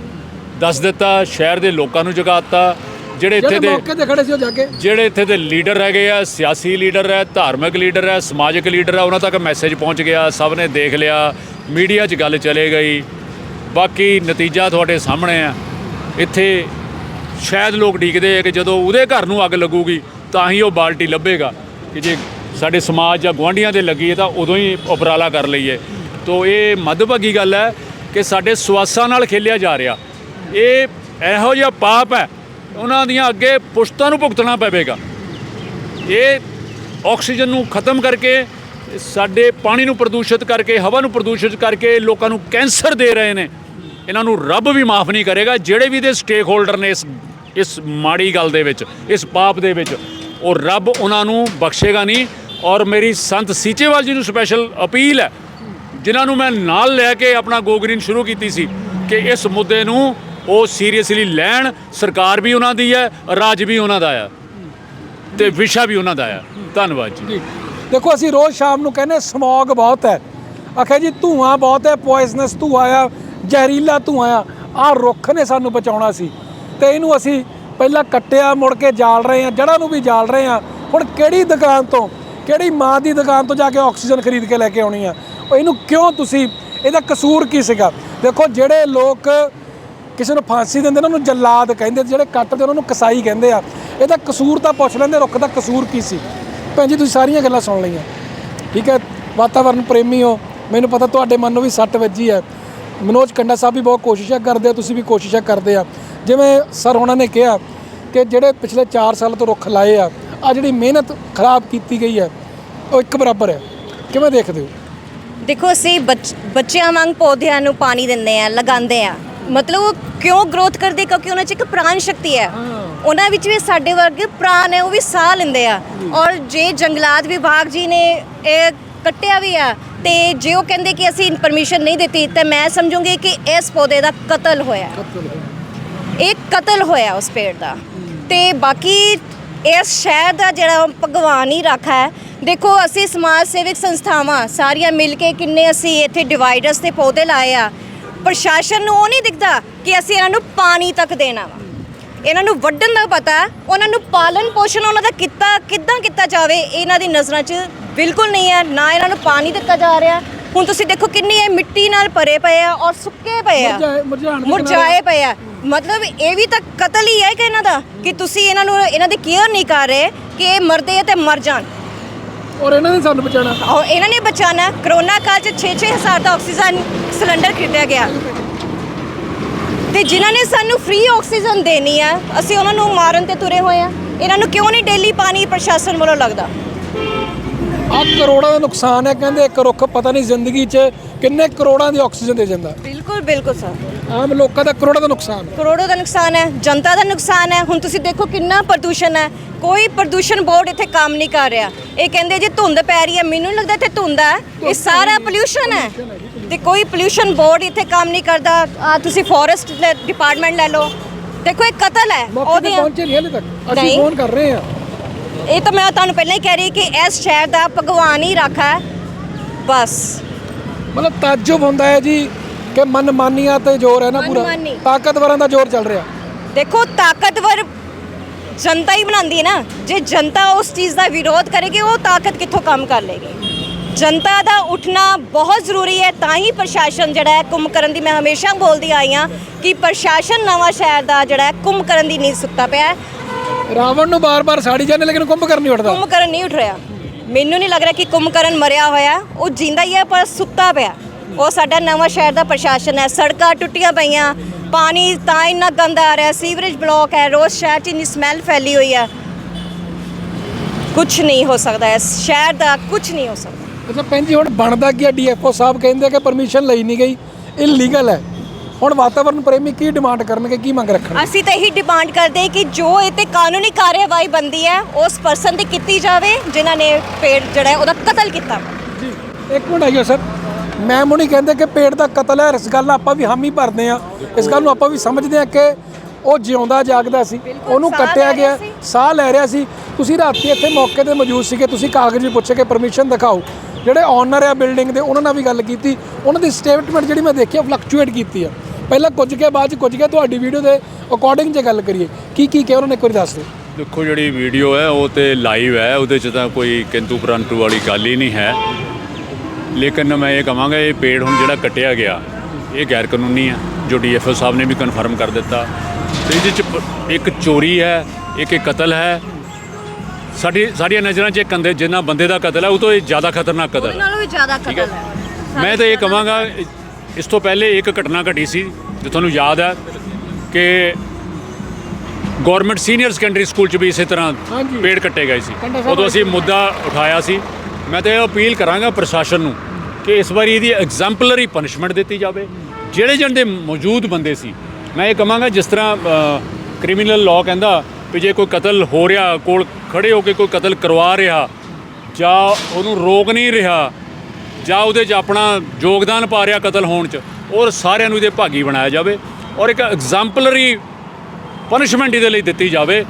ਦੱਸ ਦਿੱਤਾ ਸ਼ਹਿਰ ਦੇ ਲੋਕਾਂ ਨੂੰ ਜਗਾਤਾ ਜਿਹੜੇ ਇੱਥੇ ਦੇ ਮੌਕੇ ਤੇ ਖੜੇ ਸੀ ਉਹ ਜਾਗੇ ਜਿਹੜੇ ਇੱਥੇ ਦੇ ਲੀਡਰ ਹੈਗੇ ਆ ਸਿਆਸੀ ਲੀਡਰ ਹੈ ਧਾਰਮਿਕ ਲੀਡਰ ਹੈ ਸਮਾਜਿਕ ਲੀਡਰ ਹੈ ਉਹਨਾਂ ਤੱਕ ਮੈਸੇਜ ਪਹੁੰਚ ਗਿਆ ਸਭ ਨੇ ਦੇਖ ਲਿਆ ਮੀਡੀਆ 'ਚ ਗੱਲ ਚਲੇ ਗਈ। ਬਾਕੀ ਨਤੀਜਾ ਤੁਹਾਡੇ ਸਾਹਮਣੇ ਆ। ਇੱਥੇ ਸ਼ਾਇਦ ਲੋਕ ਡੀਕਦੇ ਆ ਕਿ ਜਦੋਂ ਉਹਦੇ ਘਰ ਨੂੰ ਅੱਗ ਲੱਗੂਗੀ ਤਾਂ ਹੀ ਉਹ ਬਾਲਟੀ ਲੱਭੇਗਾ ਕਿ ਜੇ ਸਾਡੇ ਸਮਾਜ ਜਾਂ ਗੁਆਂਢੀਆਂ ਦੇ ਲੱਗੀ ਹੈ ਤਾਂ ਉਦੋਂ ਹੀ ਉਪਰਾਲਾ ਕਰ ਲਈਏ। ਤੋ ਇਹ ਮੱਧਭਾਗੀ ਗੱਲ ਹੈ ਕਿ ਸਾਡੇ ਸਵਾਸਾਂ ਨਾਲ ਖੇਲਿਆ ਜਾ ਰਿਹਾ। ਇਹ ਇਹੋ ਜਿਹਾ ਪਾਪ ਹੈ, ਉਹਨਾਂ ਦੀਆਂ ਅੱਗੇ ਪੁਸ਼ਤਾਂ ਨੂੰ ਭੁਗਤਣਾ ਪਵੇਗਾ। ਇਹ ਆਕਸੀਜਨ ਨੂੰ ਖਤਮ ਕਰਕੇ, ਸਾਡੇ ਪਾਣੀ ਨੂੰ ਪ੍ਰਦੂਸ਼ਿਤ ਕਰਕੇ, ਹਵਾ ਨੂੰ ਪ੍ਰਦੂਸ਼ਿਤ ਕਰਕੇ ਲੋਕਾਂ ਨੂੰ ਕੈਂਸਰ ਦੇ ਰਹੇ ਨੇ। ਇਹਨਾਂ ਨੂੰ ਰੱਬ ਵੀ ਮਾਫ ਨਹੀਂ ਕਰੇਗਾ, ਜਿਹੜੇ ਵੀ ਦੇ ਸਟੇਕ ਹੋਲਡਰ ਨੇ ਇਸ ਇਸ ਮਾੜੀ ਗੱਲ ਦੇ ਵਿੱਚ, ਇਸ ਪਾਪ ਦੇ ਵਿੱਚ, ਉਹ ਰੱਬ ਉਹਨਾਂ ਨੂੰ ਬਖਸ਼ੇਗਾ ਨਹੀਂ। ਔਰ ਮੇਰੀ ਸੰਤ ਸੀਚੇਵਾਲ ਜੀ ਨੂੰ ਸਪੈਸ਼ਲ ਅਪੀਲ ਹੈ, ਜਿਨ੍ਹਾਂ ਨੂੰ ਮੈਂ ਨਾਲ ਲੈ ਕੇ ਆਪਣਾ ਗੋ ਗ੍ਰੀਨ ਸ਼ੁਰੂ ਕੀਤੀ ਸੀ, ਕਿ ਇਸ ਮੁੱਦੇ ਨੂੰ ਉਹ ਸੀਰੀਅਸਲੀ ਲੈਣ, ਸਰਕਾਰ ਵੀ ਉਹਨਾਂ ਦੀ ਹੈ, ਰਾਜ ਵੀ ਉਹਨਾਂ ਦਾ ਆ। ਤੇ ਵਿਸ਼ਾ ਵੀ ਉਹਨਾਂ ਦਾ ਆ। ਧੰਨਵਾਦ ਜੀ। ਦੇਖੋ, ਅਸੀਂ ਰੋਜ਼ ਸ਼ਾਮ ਨੂੰ ਕਹਿੰਦੇ ਸਮੌਗ ਬਹੁਤ ਹੈ। ਆਖਿਆ ਜੀ, ਧੂਆਂ ਬਹੁਤ ਹੈ ਪੋਇਜ਼ਨਸ ਧੂਆਂ ਆ, ਜ਼ਹਿਰੀਲਾ ਧੂਆਂ ਆ। ਆ ਰੁੱਖ ਨੇ ਸਾਨੂੰ ਬਚਾਉਣਾ ਸੀ। ਤੇ ਇਹਨੂੰ ਅਸੀਂ ਪਹਿਲਾਂ ਕੱਟਿਆ, ਮੁੜ ਕੇ ਜਾਲ ਰਹੇ ਆ ਜੜ੍ਹਾਂ ਨੂੰ ਵੀ ਜਾਲ ਰਹੇ ਆ ਹੁਣ ਕਿਹੜੀ ਦੁਕਾਨ ਤੋਂ, ਕਿਹੜੀ ਮਾਂ ਦੀ ਦੁਕਾਨ ਤੋਂ ਜਾ ਕੇ ਆਕਸੀਜਨ ਖਰੀਦ ਕੇ ਲੈ ਕੇ ਆਉਣੀ ਆ? ਇਹਨੂੰ ਕਿਉਂ ਤੁਸੀਂ, ਇਹਦਾ ਕਸੂਰ ਕੀ ਸੀਗਾ? ਦੇਖੋ, ਜਿਹੜੇ ਲੋਕ ਕਿਸੇ ਨੂੰ ਫਾਂਸੀ ਦਿੰਦੇ ਨੇ, ਉਹਨੂੰ ਜਲਾਦ ਕਹਿੰਦੇ, ਜਿਹੜੇ ਕੱਟਦੇ ਉਹਨਾਂ ਨੂੰ ਕਸਾਈ ਕਹਿੰਦੇ ਆ। ਇਹਦਾ ਕਸੂਰ ਤਾਂ ਪੁੱਛ ਲੈਂਦੇ, ਰੁੱਖ ਦਾ ਕਸੂਰ ਕੀ ਸੀ? ਭੈਣ ਜੀ, ਤੁਸੀਂ ਸਾਰੀਆਂ ਗੱਲਾਂ ਸੁਣ ਲਈਆਂ। ਠੀਕ ਹੈ ਵਾਤਾਵਰਣ ਪ੍ਰੇਮੀ ਹੋ। ਮੈਨੂੰ ਪਤਾ ਤੁਹਾਡੇ ਮਨ ਨੂੰ ਵੀ ਸੱਟ ਵੱਜੀ ਹੈ। ਮਨੋਜ ਕੰਡਾ ਸਾਹਿਬ ਵੀ ਬਹੁਤ ਕੋਸ਼ਿਸ਼ਾਂ ਕਰਦੇ ਆ, ਤੁਸੀਂ ਵੀ ਕੋਸ਼ਿਸ਼ਾਂ ਕਰਦੇ ਆ। ਜਿਵੇਂ ਸਰ ਉਹਨਾਂ ਨੇ ਕਿਹਾ ਕਿ ਜਿਹੜੇ ਪਿਛਲੇ 4 ਸਾਲ ਤੋਂ ਰੁੱਖ ਲਾਏ ਆ ਆ ਜਿਹੜੀ ਮਿਹਨਤ ਖਰਾਬ ਕੀਤੀ ਗਈ ਹੈ, ਉਹ ਇੱਕ ਬਰਾਬਰ ਹੈ। ਕਿਵੇਂ ਦੇਖਦੇ ਹੋ? ਦੇਖੋ, ਅਸੀਂ ਬੱਚ- ਬੱਚਿਆਂ ਵਾਂਗ ਪੌਦਿਆਂ ਨੂੰ ਪਾਣੀ ਦਿੰਦੇ ਆ, ਲਗਾਉਂਦੇ ਆ। ਮਤਲਬ ਉਹ ਕਿਉਂ ਗਰੋਥ ਕਰਦੇ? ਕਿਉਂਕਿ ਉਹਨਾਂ 'ਚ ਇੱਕ ਪ੍ਰਾਣ ਸ਼ਕਤੀ ਹੈ। ਉਹਨਾਂ ਵਿੱਚ ਵੀ ਸਾਡੇ ਵਰਗੇ ਪ੍ਰਾਣ ਹੈ ਉਹ ਵੀ ਸਾਹ ਲੈਂਦੇ ਆ। ਔਰ ਜੇ ਜੰਗਲਾਤ ਵਿਭਾਗ ਜੀ ਨੇ ਇਹ ਕੱਟਿਆ ਵੀ ਆ ਤੇ ਜੇ ਉਹ ਕਹਿੰਦੇ ਕਿ ਅਸੀਂ ਪਰਮਿਸ਼ਨ ਨਹੀਂ ਦਿੱਤੀ ਤੇ ਮੈਂ ਸਮਝੂੰਗੀ ਕਿ ਇਸ ਪੌਦੇ ਦਾ ਕਤਲ ਹੋਇਆ। ਇੱਕ ਕਤਲ ਹੋਇਆ ਉਸ ਪੇੜ ਦਾ। ਤੇ ਬਾਕੀ ਇਸ ਸ਼ਹਿਰ ਦਾ ਜਿਹੜਾ ਭਗਵਾਨ ਹੀ ਰੱਖਾ ਹੈ ਦੇਖੋ ਅਸੀਂ ਸਮਾਜ ਸੇਵਕ ਸੰਸਥਾਵਾਂ ਸਾਰੀਆਂ ਮਿਲ ਕੇ ਕਿੰਨੇ ਅਸੀਂ ਇੱਥੇ ਡਿਵਾਈਡਰਸ ਤੇ ਪੌਦੇ ਲਾਏ ਆ। ਪ੍ਰਸ਼ਾਸਨ ਨੂੰ ਉਹ ਨਹੀਂ ਦਿਖਦਾ ਕਿ ਅਸੀਂ ਇਹਨਾਂ ਨੂੰ ਪਾਣੀ ਤੱਕ ਦੇਣਾ ਵਾ ਇਹਨਾਂ ਨੂੰ ਵੱਢਣ ਦਾ ਪਤਾ ਉਹਨਾਂ ਨੂੰ ਪਾਲਣ ਪੋਸ਼ਣ ਉਹਨਾਂ ਦਾ ਕੀਤਾ ਕਿੱਦਾਂ ਕੀਤਾ ਜਾਵੇ ਇਹਨਾਂ ਦੀ ਨਜ਼ਰਾਂ 'ਚ ਬਿਲਕੁਲ ਨਹੀਂ ਹੈ ਨਾ ਇਹਨਾਂ ਨੂੰ ਪਾਣੀ ਦਿੱਤਾ ਜਾ ਰਿਹਾ। ਹੁਣ ਤੁਸੀਂ ਦੇਖੋ ਕਿੰਨੀ ਇਹ ਮਿੱਟੀ ਨਾਲ ਭਰੇ ਪਏ ਆ ਔਰ ਸੁੱਕੇ ਪਏ ਆ। ਮੁਰਝਾਏ ਪਏ ਆ। ਮਤਲਬ ਇਹ ਵੀ ਤਾਂ ਕਤਲ ਹੀ ਹੈ ਕਿ ਇਹਨਾਂ ਦਾ ਕਿ ਤੁਸੀਂ ਇਹਨਾਂ ਨੂੰ ਇਹਨਾਂ ਦੀ ਕੇਅਰ ਨਹੀਂ ਕਰ ਰਹੇ ਕਿ ਇਹ ਮਰਦੇ ਆ ਤੇ ਮਰ ਜਾਣ। ਔਰ ਇਹਨਾਂ ਨੇ ਸਾਨੂੰ ਬਚਾਉਣਾ। ਔਰ ਇਹਨਾਂ ਨੇ ਬਚਾਣਾ ਕਰੋਨਾ ਕਾਲ ਚ 6-6 ਹਜ਼ਾਰ ਦਾ ਆਕਸੀਜਨ ਸਿਲੰਡਰ ਖਰੀਦਿਆ ਗਿਆ। ਤੇ ਜਿਨ੍ਹਾਂ ਨੇ ਸਾਨੂੰ ਫ੍ਰੀ ਆਕਸੀਜਨ ਦੇਣੀ ਆ, ਅਸੀਂ ਉਹਨਾਂ ਨੂੰ ਮਾਰਨ ਤੇ ਤੁਰੇ ਹੋਏ ਆ। ਇਹਨਾਂ ਨੂੰ ਕਿਉਂ ਨਹੀਂ ਡੇਲੀ ਪਾਣੀ ਪ੍ਰਸ਼ਾਸਨ ਵੱਲੋਂ ਲੱਗਦਾ? ਆ ਕਰੋੜਾਂ ਦਾ ਨੁਕਸਾਨ ਹੈ ਕਹਿੰਦੇ ਇੱਕ ਰੁੱਖ ਪਤਾ ਨਹੀਂ ਜ਼ਿੰਦਗੀ 'ਚ ਕਿੰਨੇ ਕਰੋੜਾਂ ਦੀ ਆਕਸੀਜਨ ਦੇ ਜਾਂਦਾ। ਬਿਲਕੁਲ ਬਿਲਕੁਲ ਸਰ। ਆਮ ਲੋਕਾਂ ਦਾ ਕਰੋੜਾਂ ਦਾ ਨੁਕਸਾਨ ਕਰੋੜਾਂ ਦਾ ਨੁਕਸਾਨ ਹੈ ਜਨਤਾ ਦਾ ਨੁਕਸਾਨ ਹੈ। ਹੁਣ ਤੁਸੀਂ ਦੇਖੋ ਕਿੰਨਾ ਪ੍ਰਦੂਸ਼ਣ ਹੈ। ਕੋਈ ਪ੍ਰਦੂਸ਼ਣ ਬੋਰਡ ਇੱਥੇ ਕੰਮ ਨਹੀਂ ਕਰ ਰਿਹਾ। ਇਹ ਕਹਿੰਦੇ ਜੇ ਧੁੰਦ ਪੈ ਰਹੀ ਹੈ ਮੈਨੂੰ ਨਹੀਂ ਲੱਗਦਾ ਇੱਥੇ ਧੁੰਦ ਹੈ। ਇਹ ਸਾਰਾ ਪੋਲਿਊਸ਼ਨ ਹੈ। ਤੇ ਕੋਈ ਪੋਲਿਊਸ਼ਨ ਬੋਰਡ ਇੱਥੇ ਕੰਮ ਨਹੀਂ ਕਰਦਾ। ਆ ਤੁਸੀਂ ਫੋਰੈਸਟ ਡਿਪਾਰਟਮੈਂਟ ਲੈ ਲਓ। ਦੇਖੋ ਇਹ ਕਤਲ ਹੈ। ਮੌਕੇ ਤੇ ਉਹਦੇ ਪਹੁੰਚੇ ਨਹੀਂ ਹਲੇ ਤੱਕ। ਅਸੀਂ ਨਹੀਂ। ਫੋਨ ਕਰ ਰਹੇ ਹਾਂ। ਇਹ ਤਾਂ ਮੈਂ ਤੁਹਾਨੂੰ ਪਹਿਲਾਂ ਹੀ ਕਹਿ ਰਹੀ ਕਿ ਇਸ ਸ਼ਹਿਰ ਦਾ ਭਗਵਾਨ ਹੀ ਰੱਖਾ ਹੈ। ਬਸ। ਮਤਲਬ ਤਾਜੁਬ ਹੁੰਦਾ ਹੈ ਜੀ ਕਿ ਮਨਮਾਨੀਆਂ ਤੇ ਜ਼ੋਰ ਹੈ ਨਾ ਪੂਰਾ। ਮਨਮਾਨੀ। ਤਾਕਤਵਰਾਂ ਦਾ ਜ਼ੋਰ ਚੱਲ ਰਿਹਾ। ਦੇਖੋ ਤਾਕਤਵਰ ਜਨਤਾ ਹੀ ਬਣਾਉਂਦੀ ਹੈ ਨਾ। ਜੇ ਜਨਤਾ ਉਸ ਚੀਜ਼ ਦਾ ਵਿਰੋਧ ਕਰੇਗੀ ਉਹ ਤਾਕਤ ਕਿੱਥੋਂ ਕੰਮ ਕਰ ਲੇਗੀ ਜਨਤਾ ਦਾ ਉੱਠਣਾ ਬਹੁਤ ਜ਼ਰੂਰੀ ਹੈ ਤਾਂ ਹੀ ਪ੍ਰਸ਼ਾਸਨ ਜਿਹੜਾ ਹੈ ਕੁੰਭ ਕਰਨ ਦੀ ਮੈਂ ਹਮੇਸ਼ਾ ਬੋਲਦੀ ਆਈ ਹਾਂ ਕਿ ਪ੍ਰਸ਼ਾਸਨ ਨਵਾਂ ਸ਼ਹਿਰ ਦਾ ਜਿਹੜਾ ਹੈ ਕੁੰਭ ਕਰਨ ਦੀ ਨੀਂਦ ਸੁੱਤਾ ਪਿਆ ਹੈ। ਰਾਵਣ ਨੂੰ ਬਾਰ-ਬਾਰ ਸਾੜੀ ਜਾਂਦੇ ਲੇਕਿਨ ਕੁੰਭ ਕਰਨ ਨਹੀਂ ਉੱਠਦਾ। ਕੁੰਭਕਰਨ ਨਹੀਂ ਉੱਠ ਰਿਹਾ। ਮੈਨੂੰ ਨਹੀਂ ਲੱਗ ਰਿਹਾ ਕਿ ਕੁੰਭਕਰਨ ਮਰਿਆ ਹੋਇਆ। ਉਹ ਜਿੰਦਾ ਹੀ ਹੈ ਪਰ ਸੁੱਤਾ ਪਿਆ। ਉਹ ਸਾਡਾ ਨਵਾਂ ਸ਼ਹਿਰ ਦਾ ਪ੍ਰਸ਼ਾਸਨ ਹੈ। ਸੜਕਾਂ ਟੁੱਟੀਆਂ ਪਈਆਂ। ਪਾਣੀ ਤਾਂ ਇੰਨਾ ਗੰਦਾ ਆ ਰਿਹਾ। ਸੀਵਰੇਜ ਬਲੌਕ ਹੈ। ਰੋਜ਼ ਸ਼ਹਿਰ 'ਚ ਇੰਨੀ ਸਮੈਲ ਫੈਲੀ ਹੋਈ ਹੈ। ਕੁਝ ਨਹੀਂ ਹੋ ਸਕਦਾ। ਇਸ ਸ਼ਹਿਰ ਦਾ ਕੁਝ ਨਹੀਂ ਹੋ ਸਕਦਾ। ਅੱਛਾ ਭੈਣ ਜੀ ਹੁਣ ਬਣਦਾ ਕੀ ਹੈ? ਡੀਐਫਓ ਸਾਹਿਬ ਕਹਿੰਦੇ ਕਿ ਪਰਮਿਸ਼ਨ ਲਈ ਨਹੀਂ ਗਈ। ਇਲੀਗਲ ਹੈ। ਹੁਣ ਵਾਤਾਵਰਣ ਪ੍ਰੇਮੀ ਕੀ ਡਿਮਾਂਡ ਕਰਨਗੇ ਕੀ ਮੰਗ ਰੱਖਣਗੇ? ਅਸੀਂ ਤਾਂ ਇਹੀ ਡਿਮਾਂਡ ਕਰਦੇ ਕਿ ਜੋ ਇਹ ਤੇ ਕਾਨੂੰਨੀ ਕਾਰਵਾਈ ਬੰਦੀ ਹੈ ਉਸ ਪਰਸਨ ਤੇ ਕੀਤੀ ਜਾਵੇ ਜਿਨ੍ਹਾਂ ਨੇ ਪੇੜ ਜਿਹੜਾ ਉਹਦਾ ਕਤਲ ਕੀਤਾ। ਜੀ ਇੱਕ ਮਿੰਟ ਆਈਓ ਸਰ। ਮੈਂ ਮੁਣੀ ਕਹਿੰਦੇ ਕਿ ਪੇੜ ਦਾ ਕਤਲ ਹੈ ਇਸ ਗੱਲ ਨਾਲ ਆਪਾਂ ਵੀ ਹਾਮੀ ਭਰਦੇ ਆ ਇਸ ਗੱਲ ਨੂੰ ਆਪਾਂ ਵੀ ਸਮਝਦੇ ਆ ਕਿ ਉਹ ਜਿਉਂਦਾ ਜਾਗਦਾ ਸੀ। ਉਹਨੂੰ ਕੱਟਿਆ ਗਿਆ। ਸਾਹ ਲੈ ਰਿਹਾ ਸੀ। ਤੁਸੀਂ ਰਾਤੀ ਇੱਥੇ ਮੌਕੇ ਤੇ ਮੌਜੂਦ ਸੀਗੇ ਤੁਸੀਂ ਕਾਗਜ਼ ਵੀ ਪੁੱਛੇ ਕਿ ਪਰਮਿਸ਼ਨ ਦਿਖਾਓ। ਜਿਹੜੇ ਓਨਰ ਆ ਬਿਲਡਿੰਗ ਦੇ ਉਹਨਾਂ ਨਾਲ ਵੀ ਗੱਲ ਕੀਤੀ। ਉਹਨਾਂ ਦੀ ਸਟੇਟਮੈਂਟ ਜਿਹੜੀ ਮੈਂ ਦੇਖੀ ਫਲਕਚੁਏਟ ਕੀਤੀ ਆ। ਪਹਿਲਾਂ ਕੁਝ ਕੇ ਬਾਅਦ ਚ ਕੁਝ ਕੇ ਤੁਹਾਡੀ ਵੀਡੀਓ ਦੇ ਅਕੋਰਡਿੰਗ ਜੇ ਗੱਲ ਕਰੀਏ ਕੀ ਕੀ ਕਿਹਾ ਉਹਨਾਂ ਨੇ ਇੱਕ ਵਾਰੀ ਦੱਸ ਦਿਓ। ਦੇਖੋ ਜਿਹੜੀ ਵੀਡੀਓ ਹੈ ਉਹ ਤੇ ਲਾਈਵ ਹੈ ਉਹਦੇ 'ਚ ਤਾਂ ਕੋਈ ਕਿੰਤੂ ਪਰੰਤੂ ਵਾਲੀ ਗੱਲ ਹੀ ਨਹੀਂ ਹੈ। ਲੇਕਿਨ ਮੈਂ ਇਹ ਕਹਾਂਗਾ ਇਹ ਪੇੜ ਹੁਣ ਜਿਹੜਾ ਕੱਟਿਆ ਗਿਆ ਇਹ ਗੈਰ ਕਾਨੂੰਨੀ ਹੈ। ਜੋ ਡੀਐਫਓ ਸਾਹਿਬ ਨੇ ਵੀ ਕਨਫਰਮ ਕਰ ਦਿੱਤਾ। ਤੇ ਇਹਦੇ 'ਚ ਇੱਕ ਚੋਰੀ ਹੈ ਇੱਕ ਇਹ ਕਤਲ ਹੈ। ਸਾਡੀ ਸਾਡੀਆਂ ਨਜ਼ਰਾਂ 'ਚ ਇਹ ਕੰਦੇ ਜਿੰਨਾ ਬੰਦੇ ਦਾ ਕਤਲ ਹੈ ਉਹ ਤੋਂ ਇਹ ਜ਼ਿਆਦਾ ਖਤਰਨਾਕ ਕਤਲ ਉਹਦੇ ਹੈ ਨਾਲੋਂ ਵੀ ਜ਼ਿਆਦਾ ਠੀਕ ਹੈ? ਕਤਲ ਹੈ। ਮੈਂ ਤਾਂ ਇਹ ਕਹਾਂਗਾ ਇਸ ਤੋਂ ਪਹਿਲੇ ਇੱਕ ਘਟਨਾ ਘਟੀ ਸੀ ਜੋ ਤੁਹਾਨੂੰ ਯਾਦ ਹੈ ਕਿ ਗਵਰਨਮੈਂਟ ਸੀਨੀਅਰ ਸੈਕੰਡਰੀ ਸਕੂਲ ਚ ਵੀ ਇਸੇ ਤਰ੍ਹਾਂ। ਪੇੜ ਕੱਟੇ ਗਏ ਸੀ। ਉਦੋਂ ਅਸੀਂ ਮੁੱਦਾ ਉਠਾਇਆ ਸੀ। ਮੈਂ ਤਾਂ ਇਹ ਅਪੀਲ ਕਰਾਂਗਾ ਪ੍ਰਸ਼ਾਸਨ ਨੂੰ ਕਿ ਇਸ ਵਾਰੀ ਇਹਦੀ ਐਗਜ਼ੈਂਪਲਰੀ ਪਨਿਸ਼ਮੈਂਟ ਦਿੱਤੀ ਜਾਵੇ। ਜਿਹੜੇ ਜਿਹੜੇ ਦੇ ਮੌਜੂਦ ਬੰਦੇ ਸੀ ਮੈਂ ਇਹ ਕਹਾਂਗਾ ਜਿਸ ਤਰ੍ਹਾਂ ਕ੍ਰਿਮੀਨਲ ਲਾਅ ਕਹਿੰਦਾ ਵੀ ਜੇ ਕੋਈ ਕਤਲ ਹੋ ਰਿਹਾ ਕੋਲ ਖੜੇ ਹੋ ਕੇ ਕੋਈ ਕਤਲ ਕਰਵਾ ਰਿਹਾ ਜਾਂ ਉਹਨੂੰ ਰੋਕ ਨਹੀਂ ਰਿਹਾ ਜਾਂ ਉਹਦੇ 'ਚ ਆਪਣਾ ਯੋਗਦਾਨ ਪਾ ਰਿਹਾ ਕਤਲ ਹੋਣ 'ਚ ਔਰ ਸਾਰਿਆਂ ਨੂੰ ਇਹਦੇ ਭਾਗੀ ਬਣਾਇਆ ਜਾਵੇ ਔਰ ਇੱਕ ਐਗਜ਼ੈਂਪਲਰੀ ਪਨਿਸ਼ਮੈਂਟ ਇਹਦੇ ਲਈ ਦਿੱਤੀ ਜਾਵੇ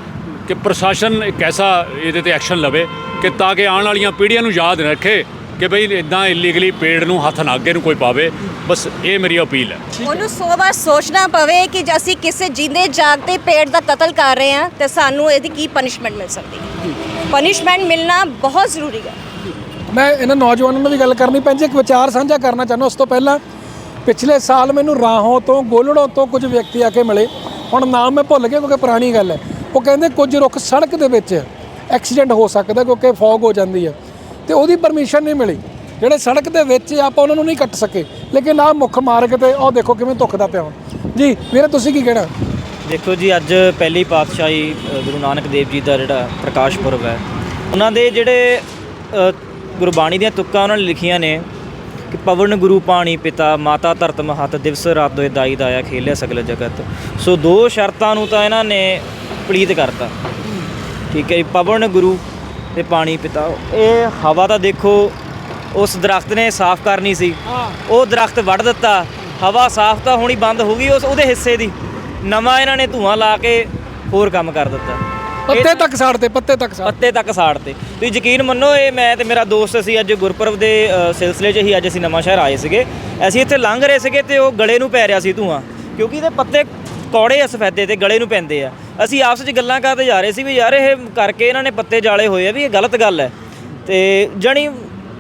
ਕਿ ਪ੍ਰਸ਼ਾਸਨ ਇੱਕ ਐਸਾ ਇਹਦੇ ਤੇ ਐਕਸ਼ਨ ਲਵੇ ਕਿ ਤਾਂ ਕਿ ਆਉਣ ਵਾਲੀਆਂ ਪੀੜ੍ਹੀਆਂ ਨੂੰ ਯਾਦ ਰੱਖੇ ਕਿ ਬਈ ਇਦਾਂ ਇਲੀਗਲੀ ਪੇੜ ਨੂੰ ਹੱਥ ਨਾ ਅੱਗੇ ਨੂੰ ਕੋਈ ਪਾਵੇ। ਬਸ ਇਹ ਮੇਰੀ ਅਪੀਲ ਹੈ। ਉਹਨੂੰ ਸੌ ਵਾਰ ਸੋਚਣਾ ਪਵੇ ਕਿ ਜੇ ਅਸੀਂ ਕਿਸੇ ਜਿੰਦੇ ਜਾਗਦੇ ਪੇੜ ਦਾ ਕਤਲ ਕਰ ਰਹੇ ਹਾਂ ਤੇ ਸਾਨੂੰ ਇਹਦੀ ਕੀ ਪਨਿਸ਼ਮੈਂਟ ਮਿਲ ਸਕਦੀ ਹੈ? ਪਨਿਸ਼ਮੈਂਟ ਮਿਲਣਾ ਬਹੁਤ ਜ਼ਰੂਰੀ ਹੈ। ਮੈਂ ਇਹਨਾਂ ਨੌਜਵਾਨਾਂ ਨੂੰ ਵੀ ਗੱਲ ਕਰਨੀ ਪੈਂਦੀ, ਇੱਕ ਵਿਚਾਰ ਸਾਂਝਾ ਕਰਨਾ ਚਾਹੁੰਦਾ। ਉਸ ਤੋਂ ਪਹਿਲਾਂ ਪਿਛਲੇ ਸਾਲ ਮੈਨੂੰ ਰਾਹੋਂ ਤੋਂ, ਗੋਲੜੋਂ ਤੋਂ ਕੁਝ ਵਿਅਕਤੀ ਆ ਕੇ ਮਿਲੇ। ਹੁਣ ਨਾਮ ਮੈਂ ਭੁੱਲ ਗਿਆ ਕਿਉਂਕਿ ਪੁਰਾਣੀ ਗੱਲ ਹੈ। ਉਹ ਕਹਿੰਦੇ ਕੁਝ ਰੁੱਖ ਸੜਕ ਦੇ ਵਿੱਚ ਐਕਸੀਡੈਂਟ ਹੋ ਸਕਦਾ ਕਿਉਂਕਿ ਫੌਗ ਹੋ ਜਾਂਦੀ ਹੈ। ਤੇ ਉਹਦੀ ਪਰਮਿਸ਼ਨ ਨਹੀਂ ਮਿਲੀ। ਜਿਹੜੇ ਸੜਕ ਦੇ ਵਿੱਚ ਆਪਾਂ ਉਹਨਾਂ ਨੂੰ ਨਹੀਂ ਕੱਟ ਸਕੇ। ਲੇਕਿਨ ਆ ਮੁੱਖ ਮਾਰਗ ਤੇ ਉਹ ਦੇਖੋ ਕਿਵੇਂ ਧੁੱਖਦਾ ਪਿਆ ਹੁਣ। ਜੀ, ਵੀਰੇ, ਤੁਸੀਂ ਕੀ ਕਹਿਣਾ? ਦੇਖੋ ਜੀ, ਅੱਜ ਪਹਿਲੀ ਪਾਤਸ਼ਾਹੀ ਗੁਰੂ ਨਾਨਕ ਦੇਵ ਜੀ ਦਾ ਜਿਹੜਾ ਪ੍ਰਕਾਸ਼ ਪੁਰਬ ਹੈ, ਉਹਨਾਂ ਦੇ ਜਿਹੜੇ ਗੁਰਬਾਣੀ ਦੀਆਂ ਤੁਕਾਂ ਉਹਨਾਂ ਨੇ ਲਿਖੀਆਂ ਨੇ ਕਿ ਪਵਨ ਗੁਰੂ ਪਾਣੀ ਪਿਤਾ ਮਾਤਾ ਧਰਤ ਮਹਤ ਦਿਵਸ ਰਾਤ ਦੋਇ ਦਾਈ ਦਾਇਆ ਖੇਲਿਆ ਸਗਲ ਜਗਤ। ਸੋ ਦੋ ਸ਼ਰਤਾਂ ਨੂੰ ਤਾਂ ਇਹਨਾਂ ਨੇ ਪਲੀਤ ਕਰਤਾ। ਠੀਕ ਹੈ ਜੀ ਪਵਨ ਗੁਰੂ ਤੇ ਪਾਣੀ ਪਿਤਾ। ਇਹ ਹਵਾ ਤਾਂ ਦੇਖੋ ਉਸ ਦਰਖਤ ਨੇ ਸਾਫ਼ ਕਰਨੀ ਸੀ। ਉਹ ਦਰਖਤ ਵੱਢ ਦਿੱਤਾ। ਹਵਾ ਸਾਫ਼ ਤਾਂ ਹੋਣੀ ਬੰਦ ਹੋ ਗਈ ਉਸ ਉਹਦੇ ਹਿੱਸੇ ਦੀ। ਨਵਾਂ ਇਹਨਾਂ ਨੇ ਧੂਆਂ ਲਾ ਕੇ ਹੋਰ ਕੰਮ ਕਰ ਦਿੱਤਾ। ਪੱਤੇ ਤੱਕ ਸਾੜਦੇ ਪੱਤੇ ਤੱਕ ਸਾੜ ਪੱਤੇ ਤੱਕ ਸਾੜਤੇ ਤੁਸੀਂ ਯਕੀਨ ਮੰਨੋ ਇਹ ਮੈਂ ਤੇ ਮੇਰਾ ਦੋਸਤ ਅਸੀਂ ਅੱਜ ਗੁਰਪੁਰਬ ਦੇ ਅ, ਸਿਲਸਿਲੇ 'ਚ ਹੀ ਅੱਜ ਅਸੀਂ ਨਵਾਂ ਸ਼ਹਿਰ ਆਏ ਸੀਗੇ। ਅਸੀਂ ਇੱਥੇ ਲੰਘ ਰਹੇ ਸੀਗੇ ਤੇ ਉਹ ਗਲੇ ਨੂੰ ਪੈ ਰਿਹਾ ਸੀ ਧੂਆਂ। ਕਿਉਂਕਿ ਇਹਦੇ ਪੱਤੇ ਕੌੜੇ ਆ ਸਫੈਦੇ ਤੇ ਗਲੇ ਨੂੰ ਪੈਂਦੇ ਆ। ਅਸੀਂ ਆਪਸ 'ਚ ਗੱਲਾਂ ਕਰਦੇ ਜਾ ਰਹੇ ਸੀ ਵੀ ਯਾਰ ਇਹ ਕਰਕੇ ਇਹਨਾਂ ਨੇ ਪੱਤੇ ਜਾਲੇ ਹੋਏ ਆ ਵੀ ਇਹ ਗਲਤ ਗੱਲ ਹੈ। ਤੇ ਜਣੀ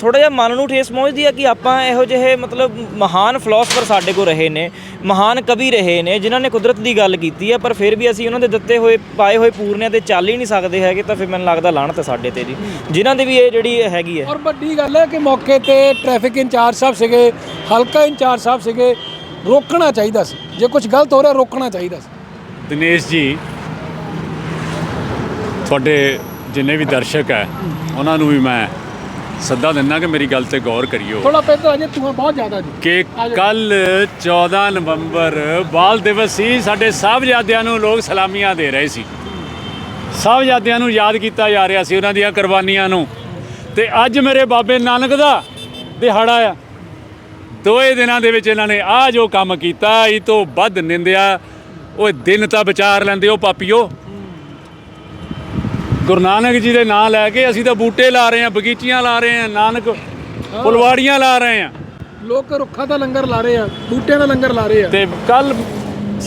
ਥੋੜਾ ਜਿਹਾ ਮਨ ਨੂੰ ਠੇਸ ਪਹੁੰਚਦੀ ਆ ਕਿ ਆਪਾਂ ਇਹੋ ਜਿਹੇ ਮਤਲਬ ਮਹਾਨ ਫਿਲਾਸਫਰ ਸਾਡੇ ਕੋਲ ਰਹੇ ਨੇ ਮਹਾਨ ਕਵੀ ਰਹੇ ਨੇ ਜਿਨ੍ਹਾਂ ਨੇ ਕੁਦਰਤ ਦੀ ਗੱਲ ਕੀਤੀ ਆ ਪਰ ਫਿਰ ਵੀ ਅਸੀਂ ਉਹਨਾਂ ਦੇ ਦਿੱਤੇ ਹੋਏ ਪਾਏ ਹੋਏ ਪੂਰਨਿਆਂ ਤੇ ਚੱਲ ਹੀ ਨਹੀਂ ਸਕਦੇ ਹੈਗੇ ਤਾਂ ਫਿਰ ਮੈਨੂੰ ਲੱਗਦਾ ਲਾਹਣਤ ਸਾਡੇ ਤੇ ਜੀ। ਜਿਨ੍ਹਾਂ ਦੀ ਵੀ ਇਹ ਜਿਹੜੀ ਹੈਗੀ ਹੈ। ਔਰ ਵੱਡੀ ਗੱਲ ਹੈ ਕਿ ਮੌਕੇ ਤੇ ਟ੍ਰੈਫਿਕ ਇੰਚਾਰਜ ਸਾਹਿਬ ਸੀਗੇ ਹਲਕਾ ਇੰਚਾਰਜ ਸਾਹਿਬ ਸੀਗੇ ਰੋਕਣਾ ਚਾਹੀਦਾ ਸੀ। ਜੇ ਕੁਝ ਗਲਤ ਹੋ ਰਿਹਾ ਰੋਕਣਾ ਚਾਹੀਦਾ ਸੀ। ਦਿਨੇਸ਼ ਜੀ ਤੁਹਾਡੇ ਜਿੰਨੇ ਵੀ ਦਰਸ਼ਕ ਹੈ ਉਹਨਾਂ ਨੂੰ ਵੀ ਮੈਂ ਸੱਦਾ ਦਿੰਦਾ ਕਿ ਮੇਰੀ ਗੱਲ ਤੇ ਗੌਰ ਕਰਿਓ। ਥੋੜਾ ਪਹਿਲਾਂ ਅਜੇ ਤੂੰ ਬਹੁਤ ਜ਼ਿਆਦਾ ਜੀ। ਕਿ ਕੱਲ 14 ਨਵੰਬਰ ਬਾਲ ਦਿਵਸ ਸੀ ਸਾਡੇ ਸਾਹਿਬਜ਼ਾਦਿਆਂ ਨੂੰ ਲੋਕ ਸਲਾਮੀਆਂ ਦੇ ਰਹੇ ਸੀ। ਸਾਹਿਬਜ਼ਾਦਿਆਂ ਨੂੰ ਯਾਦ ਕੀਤਾ ਜਾ ਰਿਹਾ ਸੀ ਉਹਨਾਂ ਦੀਆਂ ਕੁਰਬਾਨੀਆਂ ਨੂੰ। ਤੇ ਅੱਜ ਮੇਰੇ ਬਾਬੇ ਨਾਨਕ ਦਾ ਦਿਹਾੜਾ ਆ। ਦੋਏ ਦਿਨਾਂ ਦੇ ਵਿੱਚ ਇਹਨਾਂ ਨੇ ਆ ਜੋ ਕੰਮ ਕੀਤਾ ਇਹ ਤੋਂ ਵੱਧ ਨਿੰਦਿਆ। ਉਹ ਦਿਨ ਤਾਂ ਵਿਚਾਰ ਲੈਂਦੇ ਹੋ ਪਾਪੀਓ। ਗੁਰੂ ਨਾਨਕ ਜੀ ਦੇ ਨਾਂ ਲੈ ਕੇ ਅਸੀਂ ਤਾਂ ਬੂਟੇ ਲਾ ਰਹੇ ਹਾਂ ਬਗੀਚੀਆਂ ਲਾ ਰਹੇ ਹਾਂ ਨਾਨਕ ਫੁਲਵਾੜੀਆਂ ਲਾ ਰਹੇ ਹਾਂ। ਲੋਕ ਰੁੱਖਾਂ ਦਾ ਲੰਗਰ ਲਾ ਰਹੇ ਆ ਬੂਟਿਆਂ ਦਾ ਲੰਗਰ ਲਾ ਰਹੇ ਆ। ਤੇ ਕੱਲ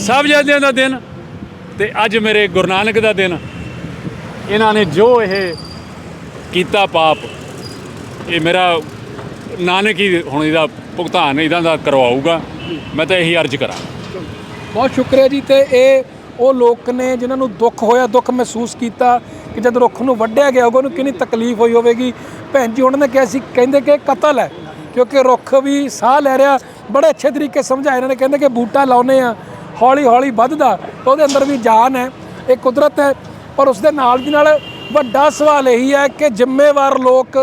ਸਾਹਿਬਜ਼ਾਦਿਆਂ ਦਾ ਦਿਨ ਤੇ ਅੱਜ ਮੇਰੇ ਗੁਰੂ ਨਾਨਕ ਦਾ ਦਿਨ। ਇਹਨਾਂ ਨੇ ਜੋ ਇਹ ਕੀਤਾ ਪਾਪ ਇਹ ਮੇਰਾ ਨਾਨਕ ਹੀ ਹੁਣ ਇਹਦਾ ਭੁਗਤਾਨ ਇਹਦਾ ਦਾ ਕਰਵਾਊਗਾ। ਮੈਂ ਤਾਂ ਇਹੀ ਅਰਜ਼ ਕਰਾਂ। ਬਹੁਤ ਸ਼ੁਕਰੀਆ ਜੀ ਤੇ ਇਹ ਉਹ ਲੋਕ ਨੇ ਜਿਨ੍ਹਾਂ ਨੂੰ ਦੁੱਖ ਹੋਇਆ ਦੁੱਖ ਮਹਿਸੂਸ ਕੀਤਾ। ਕਿ ਜਦ ਰੁੱਖ ਨੂੰ ਵੱਢਿਆ ਗਿਆ ਹੋਗਾ ਉਹਨੂੰ ਕਿੰਨੀ ਤਕਲੀਫ ਹੋਈ ਹੋਵੇਗੀ? ਭੈਣ ਜੀ, ਉਹਨਾਂ ਨੇ ਕਿਹਾ ਸੀ, ਕਹਿੰਦੇ ਕਿ ਕਤਲ ਹੈ, ਕਿਉਂਕਿ ਰੁੱਖ ਵੀ ਸਾਹ ਲੈ ਰਿਹਾ। ਬੜੇ ਅੱਛੇ ਤਰੀਕੇ ਸਮਝਾਇਆ ਇਹਨਾਂ ਨੇ, ਕਹਿੰਦੇ ਕਿ ਬੂਟਾ ਲਾਉਨੇ ਆ ਹੌਲੀ ਹੌਲੀ ਵੱਧਦਾ, ਤਾਂ ਉਹਦੇ ਅੰਦਰ ਵੀ ਜਾਨ ਹੈ, ਇਹ ਕੁਦਰਤ ਹੈ। ਪਰ ਉਸ ਦੇ ਨਾਲ ਦੀ ਨਾਲ ਵੱਡਾ ਸਵਾਲ ਇਹੀ ਹੈ ਕਿ ਜ਼ਿੰਮੇਵਾਰ ਲੋਕ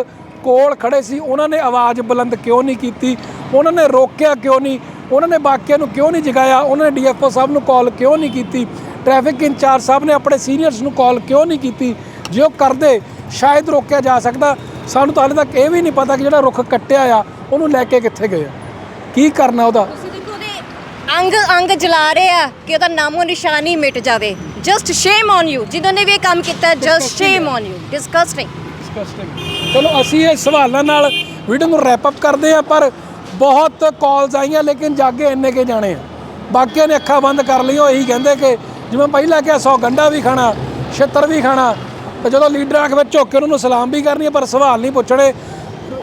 ਕੋਲ ਖੜੇ ਸੀ, ਉਹਨਾਂ ਨੇ ਆਵਾਜ਼ ਬੁਲੰਦ ਕਿਉਂ ਨਹੀਂ ਕੀਤੀ? ਉਹਨਾਂ ਨੇ ਰੋਕਿਆ ਕਿਉਂ ਨਹੀਂ? ਉਹਨਾਂ ਨੇ ਬਾਕੀਆਂ ਨੂੰ ਕਿਉਂ ਨਹੀਂ ਜਗਾਇਆ? ਉਹਨਾਂ ਨੇ ਡੀਐਫਓ ਸਾਹਿਬ ਨੂੰ ਕਾਲ ਕਿਉਂ ਨਹੀਂ ਕੀਤੀ? ਟ੍ਰੈਫਿਕ ਇੰਚਾਰਜ ਸਾਹਿਬ ਨੇ ਆਪਣੇ ਸੀਨੀਅਰਸ ਨੂੰ ਕਾਲ ਕਿਉਂ ਨਹੀਂ ਕੀਤੀ? ਜੇ ਉਹ ਕਰਦੇ ਸ਼ਾਇਦ ਰੋਕਿਆ ਜਾ ਸਕਦਾ। ਸਾਨੂੰ ਤਾਂ ਹਾਲੇ ਤੱਕ ਇਹ ਵੀ ਨਹੀਂ ਪਤਾ ਕਿ ਜਿਹੜਾ ਰੁੱਖ ਕੱਟਿਆ ਆ ਉਹਨੂੰ ਲੈ ਕੇ ਕਿੱਥੇ ਗਏ ਆ। ਕੀ ਕਰਨਾ ਉਹਦਾ? ਤੁਸੀਂ ਦੇਖੋ ਉਹਦੇ ਅੰਗ ਅੰਗ ਜਲਾ ਰਹੇ ਆ ਕਿ ਉਹਦਾ ਨਾਮੋ ਨਿਸ਼ਾਨੀ ਮਿਟ ਜਾਵੇ। ਜਸਟ ਸ਼ੇਮ ਔਨ ਯੂ ਜਿਨ੍ਹਾਂ ਨੇ ਵੀ ਇਹ ਕੰਮ ਕੀਤਾ just shame on you disgusting ਚਲੋ ਅਸੀਂ ਇਹ ਸਵਾਲਾਂ ਨਾਲ ਵੀਡੀਓ ਨੂੰ ਰੈਪ ਅਪ ਕਰਦੇ ਆ ਪਰ ਬਹੁਤ ਕਾਲਸ ਆਈਆਂ ਲੇਕਿਨ ਜਾਗੇ ਇੰਨੇ ਕੇ ਜਾਣੇ ਆ। ਬਾਕੀਆਂ ਨੇ ਅੱਖਾਂ ਬੰਦ ਕਰ ਲਈਆਂ ਉਹ ਇਹੀ ਕਹਿੰਦੇ ਕਿ ਜਿਵੇਂ ਪਹਿਲਾਂ ਕਿਹਾ 100 ਗੰਡਾ ਵੀ ਖਾਣਾ, ਛਿੱਤਰ ਵੀ ਖਾਣਾ, ਤੇ ਜਦੋਂ ਲੀਡਰਾਂ ਆ ਵਿੱਚ ਝੁੱਕ ਕੇ ਉਹਨਾਂ ਨੂੰ ਸਲਾਮ ਵੀ ਕਰਨੀ ਪਰ ਸਵਾਲ ਨਹੀਂ ਪੁੱਛਣੇ।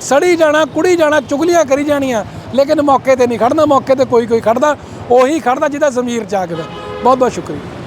ਸੜੀ ਜਾਣਾ, ਕੁੜੀ ਜਾਣਾ, ਚੁਗਲੀਆਂ ਕਰੀ ਜਾਣੀਆਂ, ਲੇਕਿਨ ਮੌਕੇ ਤੇ ਨਹੀਂ ਖੜਨਾ, ਮੌਕੇ ਤੇ ਕੋਈ ਕੋਈ ਖੜਦਾ, ਉਹੀ ਖੜਦਾ ਜਿਹਦਾ ਜ਼ਮੀਰ ਜਾਗਦਾ। ਬਹੁਤ ਬਹੁਤ ਸ਼ੁਕਰੀਆ।